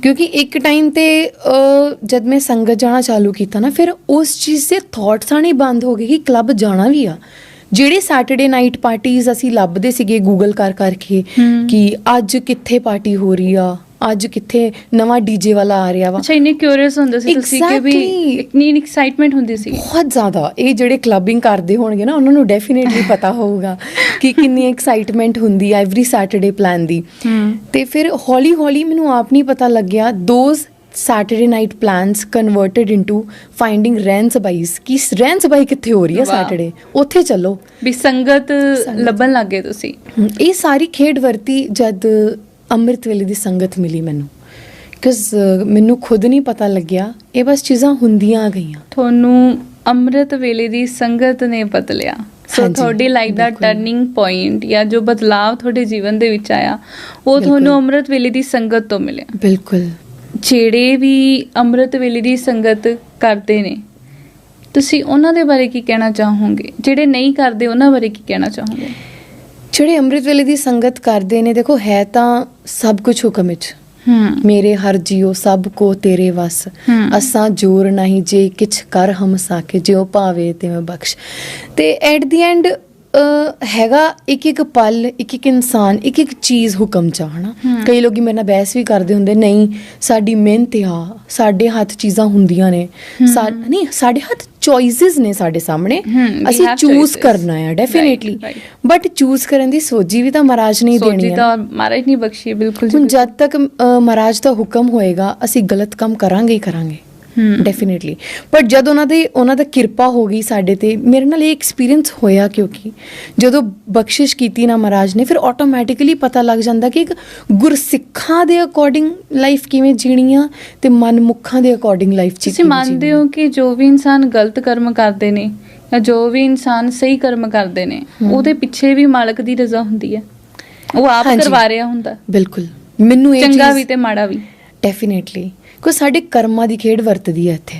Speaker 3: ਕਿਉਂਕਿ ਇੱਕ ਟਾਈਮ ਤੇ ਜਦ ਮੈਂ ਸੰਗਤ ਜਾਣਾ ਚਾਲੂ ਕੀਤਾ ਨਾ ਫਿਰ ਉਸ ਚੀਜ਼ ਦੇ ਥਾਟਸ ਆਣੇ ਬੰਦ ਹੋ ਗਏ ਕਿ ਕਲੱਬ ਜਾਣਾ ਵੀ ਆ ਜਿਹੜੇ ਸੈਟਰਡੇ ਨਾਈਟ ਪਾਰਟੀਆਂ ਅਸੀਂ ਲੱਭਦੇ ਸੀਗੇ ਗੂਗਲ ਕਰ ਕਰਕੇ। ਕਿ ਅੱਜ ਕਿੱਥੇ ਪਾਰਟੀ ਹੋ ਰਹੀ ਆ ਅੱਜ ਕਿੱਥੇ ਨਵਾਂ ਡੀਜੇ ਵਾਲਾ ਆ ਰਿਹਾ ਵਾ
Speaker 1: ਅੱਛਾ ਇੰਨੇ ਕਿਉਰੀਅਸ ਹੁੰਦੇ ਸੀ ਤੁਸੀਂ ਕਿ ਵੀ. ਇਤਨੀ ਐਕਸਾਈਟਮੈਂਟ ਹੁੰਦੀ ਸੀ
Speaker 3: ਬਹੁਤ ਜ਼ਿਆਦਾ ਇਹ ਜਿਹੜੇ ਕਲੱਬਿੰਗ ਕਰਦੇ ਹੋਣਗੇ ਨਾ ਉਹਨਾਂ ਨੂੰ ਡੈਫੀਨੇਟਲੀ ਪਤਾ ਹੋਊਗਾ ਕਿ ਕਿੰਨੀ ਐਕਸਾਈਟਮੈਂਟ ਹੁੰਦੀ ਆ ਐਵਰੀ ਸੈਟਰਡੇ ਪਲਾਨ ਦੀ। ਤੇ ਫਿਰ ਹੌਲੀ ਹੌਲੀ ਮੈਨੂੰ ਆਪ ਨਹੀਂ ਪਤਾ ਲੱਗਿਆ those Saturday night plans converted into finding ਰੈਨ ਸਬਾਈਸ ਕਿ ਰੈਨ ਸਬਾਈ ਕਿੱਥੇ ਹੋ ਰਹੀ ਹੈ। ਸੈਟਰਡੇ ਉੱਥੇ ਚੱਲੋ
Speaker 1: ਵੀ ਸੰਗਤ। ਲੱਭਣ ਲੱਗੇ ਤੁਸੀਂ
Speaker 3: ਇਹ ਸਾਰੀ ਖੇਡ ਵਰਤੀ ਜਦ ਅੰਮ੍ਰਿਤ ਵੇਲੇ ਦੀ ਸੰਗਤ ਮਿਲੀ ਮੈਨੂੰ। ਕਿਉਂਕਿ ਮੈਨੂੰ ਖੁਦ ਨਹੀਂ ਪਤਾ ਲੱਗਿਆ ਇਹ ਬਸ ਚੀਜ਼ਾਂ ਹੁੰਦੀਆਂ ਗਈਆਂ।
Speaker 1: ਤੁਹਾਨੂੰ ਅੰਮ੍ਰਿਤ ਵੇਲੇ ਦੀ ਸੰਗਤ ਨੇ ਬਦਲਿਆ। ਸੋ ਤੁਹਾਡੀ ਲਾਈਫ ਦਾ। ਟਰਨਿੰਗ ਪੁਆਇੰਟ ਜਾਂ ਜੋ ਬਦਲਾਵ ਤੁਹਾਡੇ ਜੀਵਨ ਦੇ ਵਿੱਚ ਆਇਆ ਉਹ। ਤੁਹਾਨੂੰ ਅੰਮ੍ਰਿਤ ਵੇਲੇ ਦੀ ਸੰਗਤ ਤੋਂ ਮਿਲਿਆ।
Speaker 3: ਬਿਲਕੁਲ।
Speaker 1: ਜਿਹੜੇ ਵੀ ਅੰਮ੍ਰਿਤ ਵੇਲੇ ਦੀ ਸੰਗਤ ਕਰਦੇ ਨੇ ਤੁਸੀਂ ਉਹਨਾਂ ਦੇ ਬਾਰੇ ਕੀ ਕਹਿਣਾ ਚਾਹੋਗੇ? ਜਿਹੜੇ ਨਹੀਂ ਕਰਦੇ ਉਹਨਾਂ ਬਾਰੇ ਕੀ ਕਹਿਣਾ ਚਾਹੋਗੇ?
Speaker 3: ਜਿਹੜੇ ਅੰਮ੍ਰਿਤ ਵੇਲੇ ਦੀ ਸੰਗਤ ਕਰਦੇ ਨੇ ਦੇਖੋ ਹੈ ਤਾਂ ਸਭ ਕੁਝ ਹੁਕਮ ਵਿੱਚ। ਮੇਰੇ ਹਰ ਜੀਉ ਸਭ ਕੋ ਤੇਰੇ ਵਸ। ਅਸਾਂ ਜੋਰ ਨਹੀਂ ਜੇ ਕਿਛ ਕਰ ਹਮ ਸਾਕੇ ਜਿਉ ਭਾਵੇ ਤਿਵੇਂ ਬਖਸ਼। ਤੇ ਐਟ ਦੀ ਐਂਡ ਹੈਗਾ ਇੱਕ ਇੱਕ ਪਲ ਇੱਕ ਇੱਕ ਇਨਸਾਨ ਇੱਕ ਇੱਕ ਚੀਜ਼ ਹੁਕਮ ਚ ਆ, ਹਨਾ। ਕਈ ਲੋਕੀ ਮੇਰੇ ਨਾਲ ਬਹਿਸ ਵੀ ਕਰਦੇ ਹੁੰਦੇ ਨਹੀਂ ਸਾਡੀ ਮਿਹਨਤ ਆ ਸਾਡੇ ਹੱਥ ਚੀਜ਼ਾਂ ਹੁੰਦੀਆਂ ਨੇ ਸਾ- ਨਹੀਂ ਸਾਡੇ ਹੱਥ ਚੋਇਸਸ ਨੇ ਸਾਡੇ ਸਾਹਮਣੇ
Speaker 1: ਹਮ, we
Speaker 3: ਅਸੀਂ
Speaker 1: have
Speaker 3: ਚੂਜ਼
Speaker 1: choices.
Speaker 3: ਕਰਨਾ ਹੈ definitely
Speaker 1: Right, right.
Speaker 3: But choose ਕਰਨ ਦੀ ਸੋਝੀ ਵੀ ਤਾਂ ਮਹਾਰਾਜ ਨੇ ਹੀ ਦੇਣੀ
Speaker 1: ਸੋਚੀ
Speaker 3: ਹੈ
Speaker 1: ਤਾਂ ਮਹਾਰਾਜ ਨਹੀਂ ਬਖਸ਼ੀ ਬਿਲਕੁਲ ਜੀ
Speaker 3: ਹੁਣ ਜਦ ਤੱਕ ਅ, ਮਹਾਰਾਜ ਦਾ ਹੁਕਮ ਹੋਏਗਾ ਅਸੀਂ ਗਲਤ ਕੰਮ ਕਰਾਂਗੇ ਹੀ ਕਰਾਂਗੇ। ਡੈਫੀਨਿਟਲੀ ਪਰ ਜਦ ਉਹਨਾਂ ਦੇ ਉਹਨਾਂ ਦਾ ਕਿਰਪਾ ਹੋ ਗਈ ਸਾਡੇ ਤੇ ਮੇਰੇ ਨਾਲ ਇਹ ਐਕਸਪੀਰੀਅੰਸ ਹੋਇਆ ਕਿਉਂਕਿ ਜਦੋਂ ਬਖਸ਼ਿਸ਼ ਕੀਤੀ ਨਾ ਮਹਾਰਾਜ ਨੇ ਫਿਰ ਆਟੋਮੈਟਿਕਲੀ ਪਤਾ ਲੱਗ ਜਾਂਦਾ ਕਿ ਇੱਕ ਗੁਰਸਿੱਖਾਂ ਦੇ ਅਕੋਰਡਿੰਗ ਲਾਈਫ ਕਿਵੇਂ ਜੀਣੀ ਆ ਤੇ ਮਨਮੁਖਾਂ ਦੇ ਅਕੋਰਡਿੰਗ ਲਾਈਫ
Speaker 1: ਤੁਸੀਂ ਮੰਨਦੇ ਹੋ ਕਿ ਜੋ ਵੀ ਇਨਸਾਨ ਗਲਤ ਕਰਮ ਕਰਦੇ ਨੇ ਜਾਂ ਜੋ ਵੀ ਇਨਸਾਨ ਸਹੀ ਕਰਮ ਕਰਦੇ ਨੇ। ਉਹਦੇ ਪਿੱਛੇ ਵੀ ਮਾਲਕ ਦੀ ਰਜ਼ਾ ਹੁੰਦੀ ਹੈ ਉਹ ਆਪ। ਕਰਵਾ ਰਿਹਾ ਹੁੰਦਾ।
Speaker 3: ਬਿਲਕੁਲ। ਮੈਨੂੰ ਇਹ
Speaker 1: ਚੰਗਾ ਵੀ ਤੇ ਮਾੜਾ ਵੀ।
Speaker 3: ਡੈਫੀਨਿਟਲੀ ਕਿ ਸਾਡੇ ਕਰਮਾਂ ਦੀ ਖੇਡ ਵਰਤਦੀ ਹੈ ਇੱਥੇ।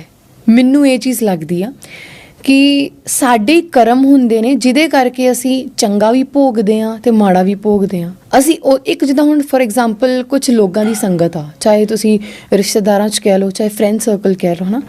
Speaker 3: ਮੈਨੂੰ ਇਹ ਚੀਜ਼ ਲੱਗਦੀ ਆ ਕਿ ਸਾਡੇ ਕਰਮ ਹੁੰਦੇ ਨੇ ਜਿਹਦੇ ਕਰਕੇ ਅਸੀਂ ਚੰਗਾ ਵੀ ਭੋਗਦੇ ਆ ਤੇ ਮਾੜਾ ਵੀ ਭੋਗਦੇ ਆ ਅਸੀਂ ਉਹ ਇੱਕ ਜਿੱਦਾਂ ਹੁਣ ਫੋਰ ਐਗਜ਼ਾਮਪਲ ਕੁਝ ਲੋਕਾਂ ਦੀ ਸੰਗਤ ਆ ਚਾਹੇ ਤੁਸੀਂ ਰਿਸ਼ਤੇਦਾਰਾਂ ਚ ਕਹਿ ਲਓ ਚਾਹੇ ਫਰੈਂਡ ਸਰਕਲ ਕਹਿ ਲਓ ਹਨਾ?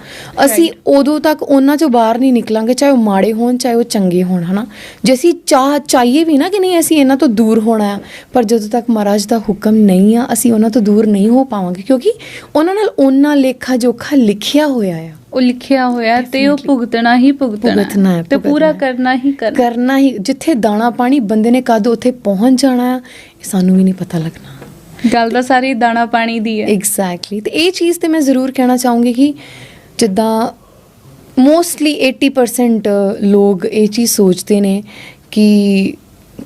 Speaker 3: ਅਸੀਂ ਉਦੋਂ ਤੱਕ ਉਹਨਾਂ ਚੋਂ ਬਾਹਰ ਨਹੀਂ ਨਿਕਲਾਂਗੇ ਚਾਹੇ ਉਹ ਮਾੜੇ ਹੋਣ ਚਾਹੇ ਉਹ ਚੰਗੇ ਹੋਣ ਹਨਾ? ਜੇ ਅਸੀਂ ਚਾਹ ਚਾਹੀਏ ਵੀ ਨਾ ਕਿ ਨਹੀਂ ਅਸੀਂ ਇਹਨਾਂ ਤੋਂ ਦੂਰ ਹੋਣਾ ਆ ਪਰ ਜਦੋਂ ਤੱਕ ਮਹਾਰਾਜ ਦਾ ਹੁਕਮ ਨਹੀਂ ਆ ਅਸੀਂ ਉਹਨਾਂ ਤੋਂ ਦੂਰ ਨਹੀਂ ਹੋ ਪਾਵਾਂਗੇ ਕਿਉਂਕਿ ਉਹਨਾਂ ਨਾਲ ਉਹਨਾਂ ਲੇਖਾ ਜੋਖਾ ਲਿਖਿਆ ਹੋਇਆ ਆ।
Speaker 1: ਉਹ ਲਿਖਿਆ ਹੋਇਆ ਤੇ ਉਹ. ਭੁਗਤਣਾ ਹੀ ਭੁਗਤਣਾ
Speaker 3: ਹੈ,
Speaker 1: ਤੇ ਪੂਰਾ। ਕਰਨਾ ਹੀ ਕਰਨਾ
Speaker 3: ਕਰਨਾ ਹੀ ਜਿੱਥੇ ਦਾਣਾ ਪਾਣੀ ਬੰਦੇ ਨੇ ਕਦ ਉੱਥੇ ਪਹੁੰਚ ਜਾਣਾ ਇਹ ਸਾਨੂੰ ਵੀ ਨਹੀਂ ਪਤਾ ਲੱਗਣਾ।
Speaker 1: ਗੱਲ ਤਾਂ ਸਾਰੀ ਦਾਣਾ ਪਾਣੀ ਦੀ ਹੈ।
Speaker 3: ਐਗਜ਼ੈਕਟਲੀ ਤੇ ਇਹ ਚੀਜ਼ ਤੇ ਮੈਂ ਜ਼ਰੂਰ ਕਹਿਣਾ ਚਾਹੂੰਗੀ ਕਿ ਜਿੱਦਾਂ ਮੋਸਟਲੀ 80% ਲੋਕ ਇਹ ਚੀਜ਼ ਸੋਚਦੇ ਨੇ ਕਿ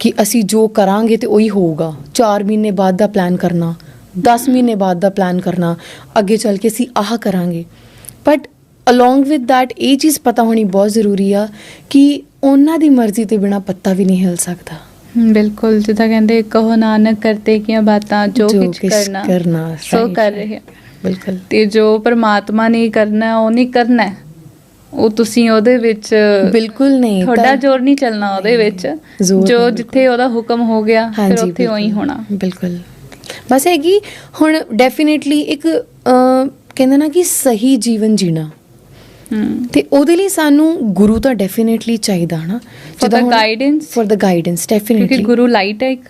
Speaker 3: ਕਿ ਅਸੀਂ ਜੋ ਕਰਾਂਗੇ ਤੇ ਉਹੀ ਹੋਊਗਾ। 4 ਮਹੀਨੇ ਬਾਅਦ ਦਾ ਪਲਾਨ ਕਰਨਾ 10 ਮਹੀਨੇ ਬਾਅਦ ਦਾ ਪਲਾਨ ਕਰਨਾ ਅੱਗੇ ਚੱਲ ਕੇ ਅਸੀਂ ਆਹ ਕਰਾਂਗੇ। ਬਟ ਅਲੋਂਗ ਵਿਦ that ਇਹ ਚੀਜ਼ ਪਤਾ ਹੋਣੀ ਬਹੁਤ ਜ਼ਰੂਰੀ ਆ ਕਿ ਉਹਨਾਂ ਦੀ ਮਰਜ਼ੀ ਤੇ ਬਿਨਾ ਪੱਤਾ ਵੀ ਨਹੀਂ ਹਿਲ ਸਕਦਾ
Speaker 1: ਬਿਲਕੁਲ ਜਿੱਦਾਂ ਕਹਿੰਦੇ ਕਹੋ ਨਾਨਕ ਕਰਤੇ ਕੀਆਂ ਬਾਤਾਂ ਜੋ ਕੁਝ ਕਰਨਾ
Speaker 3: ਕਰਨਾ,
Speaker 1: ਸੋ ਕਰ. ਰਹੇ।
Speaker 3: ਬਿਲਕੁਲ
Speaker 1: ਤੇ ਜੋ ਪਰਮਾਤਮਾ ਨੇ ਕਰਨਾ ਉਹ ਨਹੀਂ ਕਰਨਾ। ਉਹ ਤੁਸੀਂ ਉਹਦੇ ਵਿੱਚ
Speaker 3: ਬਿਲਕੁਲ ਨਹੀਂ
Speaker 1: ਤੁਹਾਡਾ ਜ਼ੋਰ ਨਹੀਂ ਚੱਲਣਾ ਉਹਦੇ ਵਿੱਚ ਜੋ ਜਿੱਥੇ ਉਹਦਾ ਹੁਕਮ ਹੋ ਗਿਆ ਫਿਰ ਉੱਥੇ ਉਹੀ ਹੋਣਾ
Speaker 3: ਬਿਲਕੁਲ ਬਸ ਕਿ ਹੁਣ ਡੈਫੀਨਿਟਲੀ ਇੱਕ ਕਹਿੰਦੇ ਨਾ ਕਿ ਸਹੀ ਜੀਵਨ ਜੀਣਾ ਤੇ ਉਹਦੇ ਲਈ ਸਾਨੂੰ ਗੁਰੂ ਤਾਂ ਡੈਫੀਨਿਟਲੀ ਚਾਹੀਦਾ ਹਨਾ।
Speaker 1: The guidance?
Speaker 3: For the guidance
Speaker 1: ਕਿਉਂਕਿ
Speaker 3: ਡੈਫੀਨਿਟਲੀ
Speaker 1: ਗੁਰੂ ਲਾਈਟ ਹੈ ਇੱਕ।